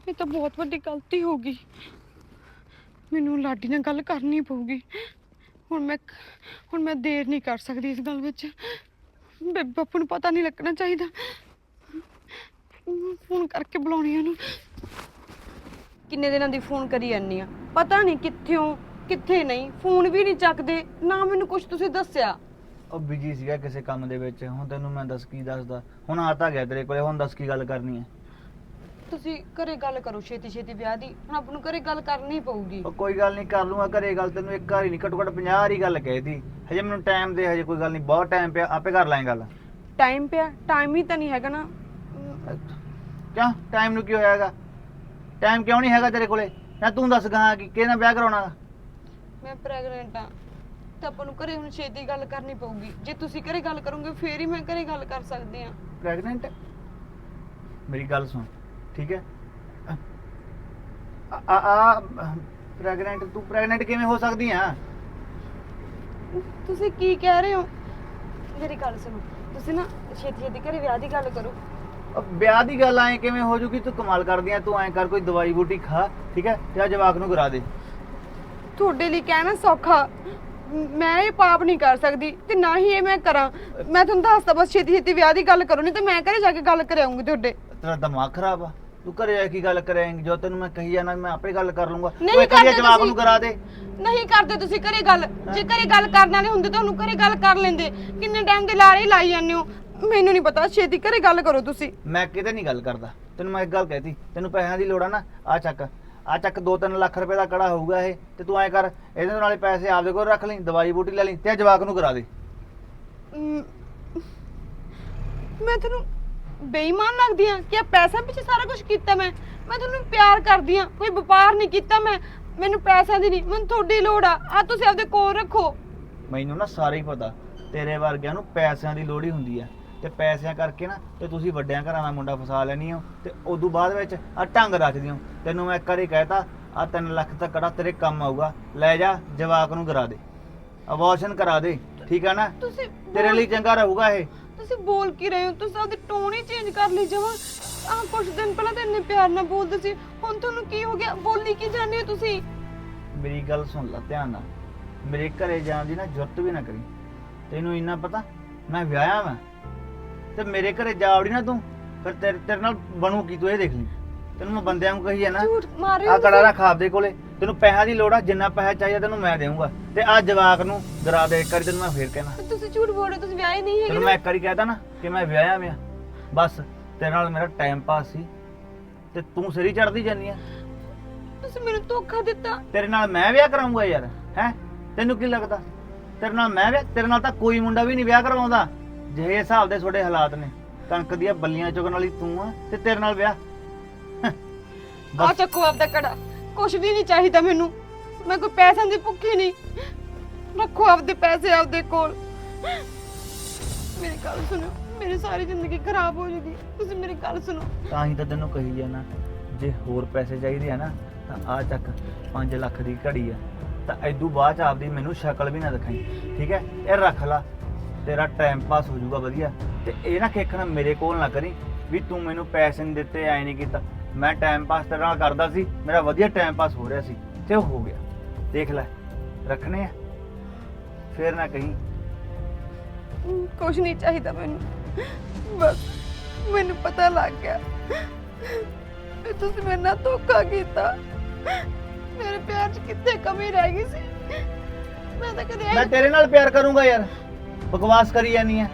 ਇਹ ਤਾਂ ਬਹੁਤ ਵੱਡੀ ਗਲਤੀ ਹੋ ਗਈ। ਮੈਨੂੰ ਲਾਡੀ ਨਾਲ ਗੱਲ ਕਰਨੀ ਪਊਗੀ। ਹੁਣ ਮੈਂ ਹੁਣ ਮੈਂ ਦੇਰ ਨਹੀਂ ਕਰ ਸਕਦੀ ਇਸ ਗੱਲ ਵਿੱਚ। ਬੇ, ਬਾਪੂ ਨੂੰ ਪਤਾ ਨਹੀਂ ਲੱਗਣਾ ਚਾਹੀਦਾ। ਫੋਨ ਕਰਕੇ ਬੁਲਾਉਣੀ ਉਹਨੂੰ। ਕਿੰਨੇ ਦਿਨਾਂ ਦੀ ਫੋਨ ਕਰੀ ਜਾਂਦੀ ਆ? ਪਤਾ ਨਹੀਂ ਕਿੱਥੇ ਹੋ ਕਿੱਥੇ ਨਹੀਂ। ਫੋਨ ਵੀ ਨਹੀਂ ਚੱਕਦੇ ਨਾ ਮੈਨੂੰ ਕੁਝ ਤੁਸੀਂ ਦੱਸਿਆ। ਉਹ ਬਿਜ਼ੀ ਸੀਗਾ ਕਿਸੇ ਕੰਮ ਦੇ ਵਿੱਚ। ਹੁਣ ਤੈਨੂੰ ਮੈਂ ਦੱਸ ਕੀ ਦੱਸਦਾ? ਹੁਣ ਆ ਤਾਂ ਗਿਆ ਤੇਰੇ ਕੋਲੇ ਹੁਣ ਦੱਸ ਕੀ ਗੱਲ ਕਰਨੀ ਹੈ ਤੁਸੀਂ ਘਰੇ ਗੱਲ ਕਰੋ ਛੇਤੀ ਛੇਤੀ ਵਿਆਹ ਦੀ। ਹੁਣ ਆਪ ਨੂੰ ਘਰੇ ਗੱਲ ਕਰਨੀ ਪਊਗੀ। ਉਹ ਕੋਈ ਗੱਲ ਨਹੀਂ ਕਰ ਲੂੰਗਾ ਘਰੇ ਗੱਲ। ਤੈਨੂੰ ਇੱਕ ਵਾਰੀ ਨਹੀਂ ਘੱਟੋ ਘੱਟ 50 ਵਾਰੀ ਗੱਲ ਕਹਿਤੀ ਹਜੇ ਮੈਨੂੰ ਟਾਈਮ ਦੇ ਹਜੇ ਕੋਈ ਗੱਲ ਨਹੀਂ। ਬਹੁਤ ਟਾਈਮ ਪਿਆ ਆਪੇ ਕਰ ਲਾਂਗੇ ਗੱਲ। ਟਾਈਮ ਪਿਆ? ਟਾਈਮ ਹੀ ਤਾਂ ਨਹੀਂ ਹੈਗਾ ਨਾ। ਕਿਉਂ? ਟਾਈਮ ਨੂੰ ਕੀ ਹੋਇਆਗਾ ਟਾਈਮ ਕਿਉਂ ਨਹੀਂ ਹੈਗਾ ਤੇਰੇ ਕੋਲੇ? ਨਾ ਤੂੰ ਦੱਸ ਗਾਂ ਕਿ ਕਿਹਨਾਂ ਵਿਆਹ ਕਰਾਉਣਾ ਗਾ? ਮੈਂ ਪ੍ਰੈਗਨੈਂਟ ਆ। ਤਾਂ ਆਪਾਂ ਨੂੰ ਘਰੇ ਹੁਣ ਛੇਤੀ ਗੱਲ ਕਰਨੀ ਪਊਗੀ। ਜੇ ਤੁਸੀਂ ਘਰੇ ਗੱਲ ਕਰੋਗੇ ਫੇਰ ਹੀ ਮੈਂ ਘਰੇ ਗੱਲ ਕਰ ਸਕਦੀ ਆ। ਪ੍ਰੈਗਨੈਂਟ ਮੇਰੀ ਗੱਲ ਸੁਣ ਠੀਕ ਹੈ? ਆ ਆ ਪ੍ਰੈਗਨੈਂਟ ਤੂੰ ਪ੍ਰੈਗਨੈਂਟ ਕਿਵੇਂ ਹੋ ਸਕਦੀ ਆ? ਤੁਸੀਂ ਕੀ ਕਹਿ ਰਹੇ ਹੋ? ਮੇਰੀ ਗੱਲ ਸੁਣੋ। ਤੁਸੀਂ ਨਾ ਛੇਤੀ ਛੇਤੀ ਘਰੇ ਵਿਆਹ ਦੀ ਗੱਲ ਕਰੋ। ਵਿਆਹ ਦੀ ਗੱਲ ਐ ਕਿਵੇਂ ਹੋ ਜੂਗੀ? ਤੂੰ ਕਮਾਲ ਕਰਦੀ ਆ ਤੂੰ ਐਂ ਕਰ ਕੋਈ ਦਵਾਈ ਬੂਟੀ ਖਾ ਠੀਕ ਤੇ ਆ ਜਵਾਕ ਨੂੰ ਕਰਾ ਦੇ। ਤੁਹਾਡੇ ਲਈ ਕਹਿਣਾ ਸੌਖਾ। ਮ- ਇਹ ਪਾਪ ਨਹੀਂ ਕਰ ਸਕਦੀ ਤੇ ਨਾ ਹੀ ਇਹ ਮੈਂ ਕਰਾਂ। ਮੈਂ ਤੁਹਾਨੂੰ ਦੱਸਦਾ ਬਸ ਛੇਤੀ ਛੇਤੀ ਵਿਆਹ ਦੀ ਗੱਲ ਕਰੋ ਨਹੀਂ ਤੇ ਮੈਂ ਘਰੇ ਜਾ ਕੇ ਗੱਲ ਕਰਾਉਂਗੀ ਤੁਹਾਡੇ। ਤੇਰਾ ਦਿਮਾਗ ਖਰਾਬ ਆ। ਤੂੰ ਘਰੇ ਆ ਕੀ ਗੱਲ ਕਰੇਂਗੀ ਜੋ ਤੈਨੂੰ ਮੈਂ ਕਹੀ ਜਾਣਾ ਮੈਂ ਆਪੇ ਗੱਲ ਕਰ ਲੂੰਗਾ। ਨਹੀਂ ਤੂੰ ਇੱਕ ਵਾਰੀ ਕਰਦੇ ਜਵਾਕ ਤੁਸੀਂ। ਨੂੰ ਕਰਾ ਦੇ। ਨਹੀਂ ਕਰਦੇ ਤੁਸੀਂ ਘਰੇ ਗੱਲ। ਜੇ ਘਰੇ ਗੱਲ ਕਰਨ ਵਾਲੇ ਹੁੰਦੇ ਤੁਹਾਨੂੰ ਘਰੇ ਗੱਲ ਕਰ ਲੈਂਦੇ। ਕਿੰਨੇ ਟਾਈਮ ਦੇ ਲਾਰੇ ਲਾਈ ਜਾਂਦੇ ਹੋ। ਮੈਨੂੰ ਨਹੀਂ ਪਤਾ ਛੇਤੀ ਘਰੇ ਗੱਲ ਕਰੋ ਤੁਸੀਂ। ਮੈਂ ਕਿਤੇ ਨਹੀਂ ਗੱਲ ਕਰਦਾ। ਤੈਨੂੰ ਮੈਂ ਇੱਕ ਗੱਲ ਕਹਿਤੀ ਤੈਨੂੰ ਪੈਸਿਆਂ ਦੀ ਲੋੜ ਆ ਨਾ ਆ ਚੱਕ। ਆ ਚੱਕ 2-3 ਲੱਖ ਰੁਪਏ ਦਾ ਕੜਾ ਹੋਊਗਾ ਇਹ ਤੇ ਤੂੰ ਐਂ ਕਰ ਇਹਦੇ ਨਾਲੇ ਪੈਸੇ ਆਪਦੇ ਕੋਲ ਰੱਖ ਲਈ ਦਵਾਈ ਬੂਟੀ ਲੈ ਲਈ ਤੇ ਜਵਾਕ ਨੂੰ ਕਰਾ ਦੇ। ਮ, ਮੈਂ ਤੁਹਾਨੂੰ ਬੇਈਮਾਨ ਲੱਗਦੀ ਆ ਕਿ ਆ ਪੈਸਾ ਪਿੱਛੇ ਸਾਰਾ ਕੁਝ ਕੀਤਾ ਮੈਂ। ਮੈਂ ਤੁਹਾਨੂੰ ਪਿਆਰ ਕਰਦੀ ਆ ਕੋਈ ਵਪਾਰ ਨਹੀਂ ਕੀਤਾ ਮੈਂ। ਮੈਨੂੰ ਪੈਸਿਆਂ ਦੀ ਨਹੀਂ ਮੈਨੂੰ ਤੁਹਾਡੀ ਲੋੜ ਆ ਆ ਤੁਸੀਂ ਆਪਦੇ ਕੋਲ ਰੱਖੋ। ਮੈਨੂੰ ਨਾ ਸਾਰੇ ਹੀ ਪਤਾ ਤੇਰੇ ਵਰਗਿਆਂ ਨੂੰ ਪੈਸਿਆਂ ਦੀ ਲੋੜ ਹੀ ਹੁੰਦੀ ਆ। ਤੇ ਪੈਸਿਆਂ ਕਰਕੇ ਨਾ ਤੇ ਤੁਸੀਂ ਵੱਡਿਆਂ ਘਰਾਂ ਦਾ ਮੁੰਡਾ ਫਸਾ ਲੈਣੀ ਹੋ ਤੇ ਉਦੋਂ ਬਾਅਦ ਵਿੱਚ ਆ ਢੰਗ ਰੱਖਦੀ ਹੋ ਤੈਨੂੰ ਮੈਂ ਇੱਕ ਵਾਰੀ ਕਹਿਤਾ ਆ 3 ਲੱਖ ਦਾ ਕੜਾ ਤੇਰੇ ਕੰਮ ਆਊਗਾ। ਲੈ ਜਾ ਜਵਾਕ ਨੂੰ ਕਰਾ ਦੇ। ਅਬੋਰਸ਼ਨ ਕਰਾ ਦੇ ਠੀਕ ਆ ਨਾ? ਤੁਸੀਂ ਤੇਰੇ ਲਈ ਚੰਗਾ ਰਹੂਗਾ ਇਹ। ਤੁਸੀਂ ਬੋਲ ਕੀ ਰਹੇ ਹੋ ਤੁਸੀਂ ਆਪਦੀ ਟੋਨ ਹੀ ਚੇਂਜ ਕਰ ਲਈ ਜਮਾ। ਆ ਕੁਝ ਦਿਨ ਪਹਿਲਾਂ ਤਾਂ ਇੰਨੇ ਪਿਆਰ ਨਾਲ ਬੋਲਦੇ ਸੀ ਹੁਣ ਤੁਹਾਨੂੰ ਕੀ ਹੋ ਗਿਆ? ਬੋਲੀ ਕੀ ਜਾਂਦੇ ਹੋ ਤੁਸੀਂ? ਮੇਰੀ ਗੱਲ ਸੁਣ ਲੈ ਧਿਆਨ ਨਾਲ। ਮੇਰੇ ਘਰੇ ਜਾਣ ਦੀ ਨਾ ਜ਼ਰੂਰਤ ਵੀ ਨਾ ਕਰੀ। ਤੈਨੂੰ ਇੰਨਾ ਪਤਾ? ਮੈਂ ਵਿਆਹਿਆ ਵਾਂ। ਤੇ ਮੇਰੇ ਘਰੇ ਜਾ ਵੜੀ ਨਾ ਤੂੰ ਫਿਰ ਤੇਰੇ ਤੇਰੇ ਨਾਲ ਬਣੂ ਕੀ ਤੂੰ ਇਹ ਦੇਖ ਲਈ। ਤੈਨੂੰ ਮੈਂ ਬੰਦਿਆਂ ਨੂੰ ਕਹੀ ਹੈ ਨਾ ਝੂਠ ਆ ਹੋ ਕੜਾ। ਰੱਖ ਆਪਦੇ ਕੋਲੇ ਤੈਨੂੰ ਪੈਸਿਆਂ ਦੀ ਲੋੜ ਆ ਜਿੰਨਾ ਪੈਸਾ ਚਾਹੀਦਾ ਤੈਨੂੰ ਮੈਂ ਦੇਵਾਂਗਾ ਤੇ ਆ ਜਵਾਕ ਨੂੰ ਦਰਾ ਦੇ ਇੱਕ ਵਾਰੀ ਤੈਨੂੰ ਮੈਂ ਫੇਰ ਕਹਿਣਾ। ਤੁਸੀਂ ਝੂਠ ਬੋਲ ਰਹੇ ਹੋ, ਤੁਸੀਂ ਵਿਆਹੇ ਨਹੀਂ ਹੈਗੇ ਤੈਨੂੰ। ਮੈਂ ਇੱਕ ਵਾਰੀ ਕਹਿਤਾ ਨਾ ਕਿ ਮੈਂ ਵਿਆਹਿਆ ਵਿਆ ਬਸ ਤੇਰੇ ਨਾਲ ਮੇਰਾ ਟਾਈਮ ਪਾਸ ਸੀ। ਤੇ ਤੂੰ ਸਿਰੀ ਚੜਦੀ ਜਾਂਦੀ ਆ। ਤੁਸੀਂ ਮੈਨੂੰ ਧੋਖਾ ਦਿੱਤਾ। ਤੇਰੇ ਨਾਲ ਮੈਂ ਵਿਆਹ ਕਰਾਉਂਗਾ ਯਾਰ ਹੈ? ਤੈਨੂੰ ਕੀ ਲੱਗਦਾ? ਤੇਰੇ ਨਾਲ ਮੈਂ ਵਿਆਹ ਤੇਰੇ ਨਾਲ ਤਾਂ ਕੋਈ ਮੁੰਡਾ ਵੀ ਨਹੀਂ ਵਿਆਹ ਕਰਵਾਉਂਦਾ। ਜਿਹੇ ਹਿਸਾਬ ਦੇ ਤੁਹਾਡੇ ਹਾਲਾਤ ਨੇ ਕਣਕ ਦੀਆਂ ਬੱਲੀਆਂ ਚੁਗਣ ਵਾਲੀ ਤੂੰ ਆ ਤੇ ਤੇਰੇ ਨਾਲ ਵਿਆਹ। ਆ ਬਸ। ਚੱਕੋ ਆਪਦਾ ਕੜਾ ਕੁਝ ਵੀ ਨਹੀਂ ਚਾਹੀਦਾ ਮੈਨੂੰ। ਮੈਂ ਕੋਈ ਪੈਸਿਆਂ ਦੀ ਭੁੱਖੀ ਨਹੀਂ। ਰੱਖੋ ਆਪਦੇ ਪੈਸੇ ਆਪਦੇ ਕੋਲ। ਮੇਰੀ ਗੱਲ ਸੁਣੋ। ਮੇਰੀ ਸਾਰੀ ਜ਼ਿੰਦਗੀ ਖਰਾਬ ਹੋ ਜੂਗੀ ਤੁਸੀਂ ਮੇਰੀ ਗੱਲ ਸੁਣੋ। ਤਾਂ ਹੀ ਤਾਂ ਤੈਨੂੰ ਕਹੀ ਜਾਣਾ ਜੇ ਹੋਰ ਪੈਸੇ ਚਾਹੀਦੇ ਆ ਨਾ ਤਾਂ ਆ ਚੱਕ 5 ਲੱਖ ਦੀ ਘੜੀ ਆ। ਤਾਂ ਐਦੂ ਬਾਅਦ ਚ ਆਪਦੀ ਮੈਨੂੰ ਸ਼ਕਲ ਵੀ ਨਾ ਦਿਖਾਈ। ਠੀਕ ਹੈ? ਇਹ ਰੱਖ ਲਾ। ਤੇਰਾ ਟਾਈਮ ਪਾਸ ਹੋ ਜਾਊਗਾ ਵਧੀਆ। ਤੇ ਇਹ ਨਾ ਖੇਖਣਾ ਮੇਰੇ ਕੋਲ ਨਾ ਕਰੀ ਵੀ ਤੂੰ ਮੈਨੂੰ ਪੈਸੇ ਨਹੀਂ ਦਿੱਤੇ ਐ ਨਹੀਂ ਕੀਤਾ। ਮੈਂ ਟਾਈਮ ਪਾਸ ਤੇਰੇ ਨਾਲ ਕਰਦਾ ਸੀ ਮੇਰਾ ਵਧੀਆ ਟਾਈਮ ਪਾਸ ਹੋ ਰਿਹਾ ਸੀ ਤੇ ਉਹ ਹੋ ਗਿਆ। ਦੇਖ ਲੈ ਰੱਖਣੇ ਆ। ਫੇਰ ਨਾ ਕਹੀਂ। ਕੁਝ ਨਹੀਂ ਚਾਹੀਦਾ ਮੈਨੂੰ। ਬਸ ਮੈਨੂੰ ਪਤਾ ਲੱਗ ਗਿਆ ਵੀ ਤੁਸੀਂ ਮੇਰੇ ਨਾਲ ਧੋਖਾ ਕੀਤਾ। ਮੇਰੇ ਪਿਆਰ 'ਚ ਕਿੱਥੇ ਕਮੀ ਰਹਿ ਗਈ ਸੀ? ਮੈਂ ਤਾਂ ਕਦੇ ਮੈਂ ਤੇਰੇ ਨਾਲ ਪਿਆਰ ਕਰੂੰਗਾ ਯਾਰ। ਬਕਵਾਸ ਕਰੀ ਜਾਨੀ ਆ।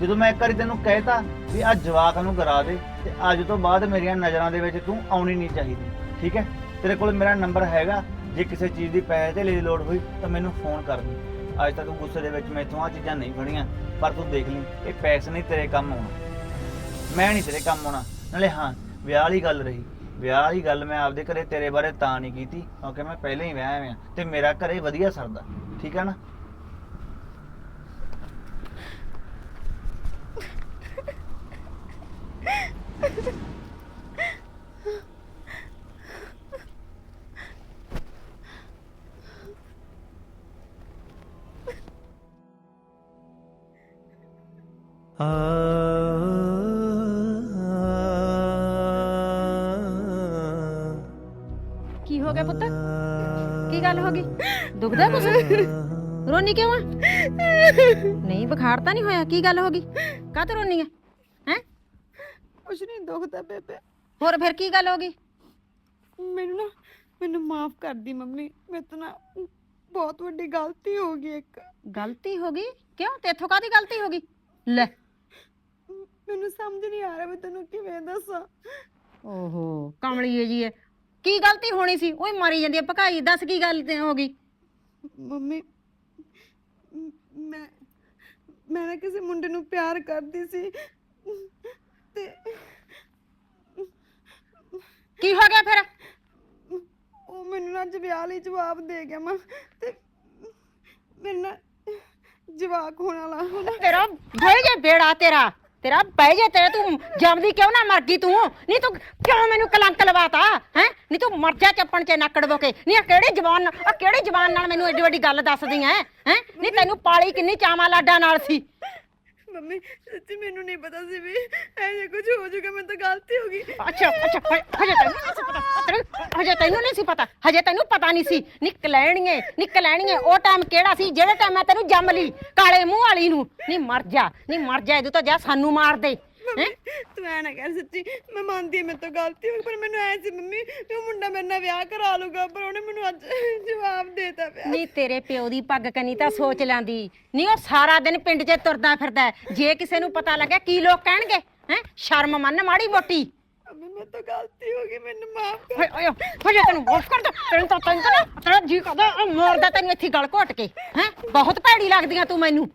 ਜਦੋਂ ਮੈਂ ਇੱਕ ਵਾਰੀ ਤੈਨੂੰ ਕਹਿਤਾ ਵੀ ਅੱਜ ਜਵਾਕ ਨੂੰ ਕਰਾ ਦੇ, ਤੇ ਅੱਜ ਤੋਂ ਬਾਅਦ ਮੇਰੀਆਂ ਨਜ਼ਰਾਂ ਦੇ ਵਿੱਚ ਤੂੰ ਆਉਣੀ ਨਹੀਂ ਚਾਹੀਦੀ, ਠੀਕ ਹੈ? ਤੇਰੇ ਕੋਲ ਮੇਰਾ ਨੰਬਰ ਹੈਗਾ, ਜੇ ਕਿਸੇ ਚੀਜ਼ ਦੀ ਪੈਸੇ ਤੇ ਲਈ ਲੋੜ ਹੋਈ, ਤਾਂ ਮੈਨੂੰ ਫੋਨ ਕਰ ਦੀ। ਅੱਜ ਤੱਕ ਗੁੱਸੇ ਦੇ ਵਿੱਚ ਮੈਥੋਂ ਆ ਚੀਜ਼ਾਂ ਨਹੀਂ ਫੜੀਆਂ, ਪਰ ਤੂੰ ਦੇਖ ਲਈ, ਇਹ ਪੈਸੇ ਨਹੀਂ ਤੇਰੇ ਕੰਮ ਆਉਣਾ। ਮੈਂ ਨਹੀਂ ਤੇਰੇ ਕੰਮ ਆਉਣਾ। ਨਾਲੇ ਹਾਂ, ਵਿਆਹ ਵਾਲੀ ਗੱਲ ਰਹੀ। ਵਿਆਹ ਵਾਲੀ ਗੱਲ ਮੈਂ ਆਪਦੇ ਘਰੇ ਤੇਰੇ ਬਾਰੇ ਤਾਂ ਨਹੀਂ ਕੀਤੀ, ਕਿਉਂਕਿ ਮੈਂ ਪਹਿਲਾਂ ਹੀ ਵਿਆਹ ਹੋਇਆ ਤੇ ਮੇਰਾ ਘਰੇ ਵਧੀਆ ਸਰਦਾ, ਠੀਕ ਹੈ ਨਾ? ਕੀ ਹੋ ਗਿਆ ਪੁੱਤ ਕੀ ਗੱਲ ਹੋ ਗਈ ਦੁਖਦਾ ਕੁਛ ਰੋਣੀ ਕਿਉਂ ਆ ਨਹੀਂ ਬੁਖਾਰ ਤਾਂ ਨਹੀਂ ਹੋਇਆ ਕੀ ਗੱਲ ਹੋ ਗਈ ਕਾਹ ਤੇ ਰੋਣੀ ਆ ਕੁਝ ਨਹੀਂ ਦੁਖਦਾ ਬੇਬੇ। ਹੋਰ ਫਿਰ ਕੀ ਗੱਲ ਹੋ ਗਈ? ਮੈਨੂੰ ਨਾ ਮੈਨੂੰ ਮਾਫ ਕਰ ਦੀ ਮੰਮੀ। ਮੇਰੇ ਤੋਂ ਨਾ ਬਹੁਤ ਵੱਡੀ ਗਲਤੀ ਹੋ ਗਈ ਇੱਕ। ਗਲਤੀ ਹੋ ਗਈ? ਕਿਉਂ? ਤੇਥੋਂ ਕਾਦੀ ਗਲਤੀ ਹੋ ਗਈ? ਲੈ। ਮੈਨੂੰ ਸਮਝ ਨਹੀਂ ਆ ਰਿਹਾ ਮੈਂ ਤੈਨੂੰ ਕਿਵੇਂ ਦੱਸਾਂ। ਓਹੋ ਕਮਲੀਏ ਜੀ ਹੈ ਕੀ ਗਲਤੀ ਹੋਣੀ ਸੀ? ਓਏ ਮਾਰੀ ਜਾਂਦੀ ਹੈ ਭਕਾਈ। ਦੱਸ ਕੀ ਗੱਲ ਤੇ ਹੋ ਗਈ? ਮੰਮੀ ਮ- ਮੈਂ ਮੈਂ ਨਾ ਕਿਸੇ ਮੁੰਡੇ ਨੂੰ ਪਿਆਰ ਕਰਦੀ ਸੀ। ਤੇ ਕੀ ਹੋ ਗਿਆ ਫਿਰ? ਉਹ ਮੈਨੂੰ ਨਾ ਅੱਜ ਵਿਆਹ ਲਈ ਜਵਾਬ ਦੇ ਗਿਆ ਮੈਂ ਤੇ ਮੇਰੇ ਨਾਲ ਜਵਾਕ ਹੋਣ ਵਾਲਾ ਹੁਣ ਤੇਰਾ ਬਹਿ ਜਾ ਬੇੜਾ ਤੇਰਾ ਤੇਰਾ ਬਹਿ ਜਾ ਤੇਰਾ ਤੂੰ ਜੰਮਦੀ ਕਿਉਂ ਨਾ ਮਰ ਗਈ ਤੂੰ? ਨਹੀਂ ਤੂੰ ਕਿਉਂ ਮੈਨੂੰ ਕਲੰਕ ਲਵਾਤਾ ਹੈ? ਨਹੀਂ ਤੂੰ ਮਰ ਜਾ ਚੱਪਣ ਚ ਨੱਕੜ ਬੋਕੇ ਨਹੀਂ ਆ ਕਿਹੜੇ ਜਵਾਨ ਆ ਕਿਹੜੇ ਜਵਾਨ ਨਾਲ ਮੈਨੂੰ ਏਡੀ ਵੱਡੀ ਗੱਲ ਦੱਸਦੀ ਐ ਹੈ? ਨਹੀਂ ਤੈਨੂੰ ਪਾਲੀ ਕਿੰਨੀ ਚਾਵਾਂ ਲਾਡਾਂ ਨਾਲ ਸੀ। ਮੰਮੀ, ਸੱਚੀ ਮੈਨੂੰ ਨਹੀਂ ਪਤਾ ਸੀ ਵੀ ਐਵੇਂ ਕੁਝ ਹੋ ਜਾਊਗਾ, ਮੈਨੂੰ ਤਾਂ ਗਲਤੀ ਹੋ ਗਈ। ਅੱਛਾ ਅੱਛਾ ਹਜੇ- ਹਜੇ ਤੈਨੂੰ ਨਹੀਂ ਸੀ ਪਤਾ ਤੈਨੂੰ- ਹਜੇ ਤੈਨੂੰ ਨਹੀਂ ਸੀ ਪਤਾ, ਹਜੇ ਤੈਨੂੰ ਪਤਾ ਨਹੀਂ ਸੀ। ਨਿਕ ਲੈਣੀਏ ਨਿਕ ਲੈਣੀਏ, ਉਹ ਟਾਈਮ ਕਿਹੜਾ ਸੀ, ਜਿਹੜੇ ਟਾਈਮ ਮੈਂ ਤੈਨੂੰ ਜੰਮ ਲਈ, ਕਾਲੇ ਮੂੰਹ ਵਾਲੀ ਨੂੰ। ਨਹੀਂ ਮਰ ਜਾ ਨਹੀਂ ਮਰ ਜਾ, ਇਹਦੋਂ ਤਾਂ ਜਾ ਸਾਨੂੰ ਮਾਰ ਦੇ। ਤੂੰ ਐ ਨਾ ਕਰ ਸੱਚੀ ਮੈਂ ਮੰਨਦੀ ਹਾਂ ਮੇਰੇ ਤੋਂ ਗਲਤੀ ਹੋ ਗਈ ਪਰ ਮੈਨੂੰ ਐ ਸੀ ਮੰਮੀ ਵੀ ਉਹ ਮੁੰਡਾ ਮੇਰੇ ਨਾਲ ਵਿਆਹ ਕਰਾ ਲੂਗਾ ਪਰ ਉਹਨੇ ਮੈਨੂੰ ਅੱਜ ਜਵਾਬ ਦੇਤਾ ਪਿਆ ਨਹੀਂ ਤੇਰੇ ਪਿਓ ਦੀ ਪੱਗ ਕਨੀ ਤਾਂ ਸੋਚ ਲੈਂਦੀ। ਨਹੀਂ ਉਹ ਸਾਰਾ ਦਿਨ ਪਿੰਡ 'ਚ ਤੁਰਦਾ ਫਿਰਦਾ ਹੈ। ਜੇ ਕਿਸੇ ਨੂੰ ਪਤਾ ਲੱਗਿਆ ਕੀ ਲੋਕ ਕਹਿਣਗੇ? ਹੈ? ਸ਼ਰਮ ਮੰਨ ਮਾੜੀ ਮੋਟੀ। ਮੰਮੀ ਮੇਰੇ ਤੋਂ ਗਲਤੀ ਹੋ ਗਈ ਮੈਨੂੰ ਮਾਫ ਕਰ ਓਏ ਓਏ ਹਜੇ ਤੈਨੂੰ ਮਾਫ ਕਰ ਦੋ ਤੈਨੂੰ ਤਾਂ ਤੈਨੂੰ ਤਾਂ ਨਾ ਤੇਰਾ ਜੀ ਕਰਦਾ ਮੋਰਦਾ ਤੈਨੂੰ ਇੱਥੇ ਗਲ ਘੁੱਟ ਕੇ। ਹੈ? ਬਹੁਤ ਭੈੜੀ ਲੱਗਦੀਆਂ ਤੂੰ ਮੈਨੂੰ?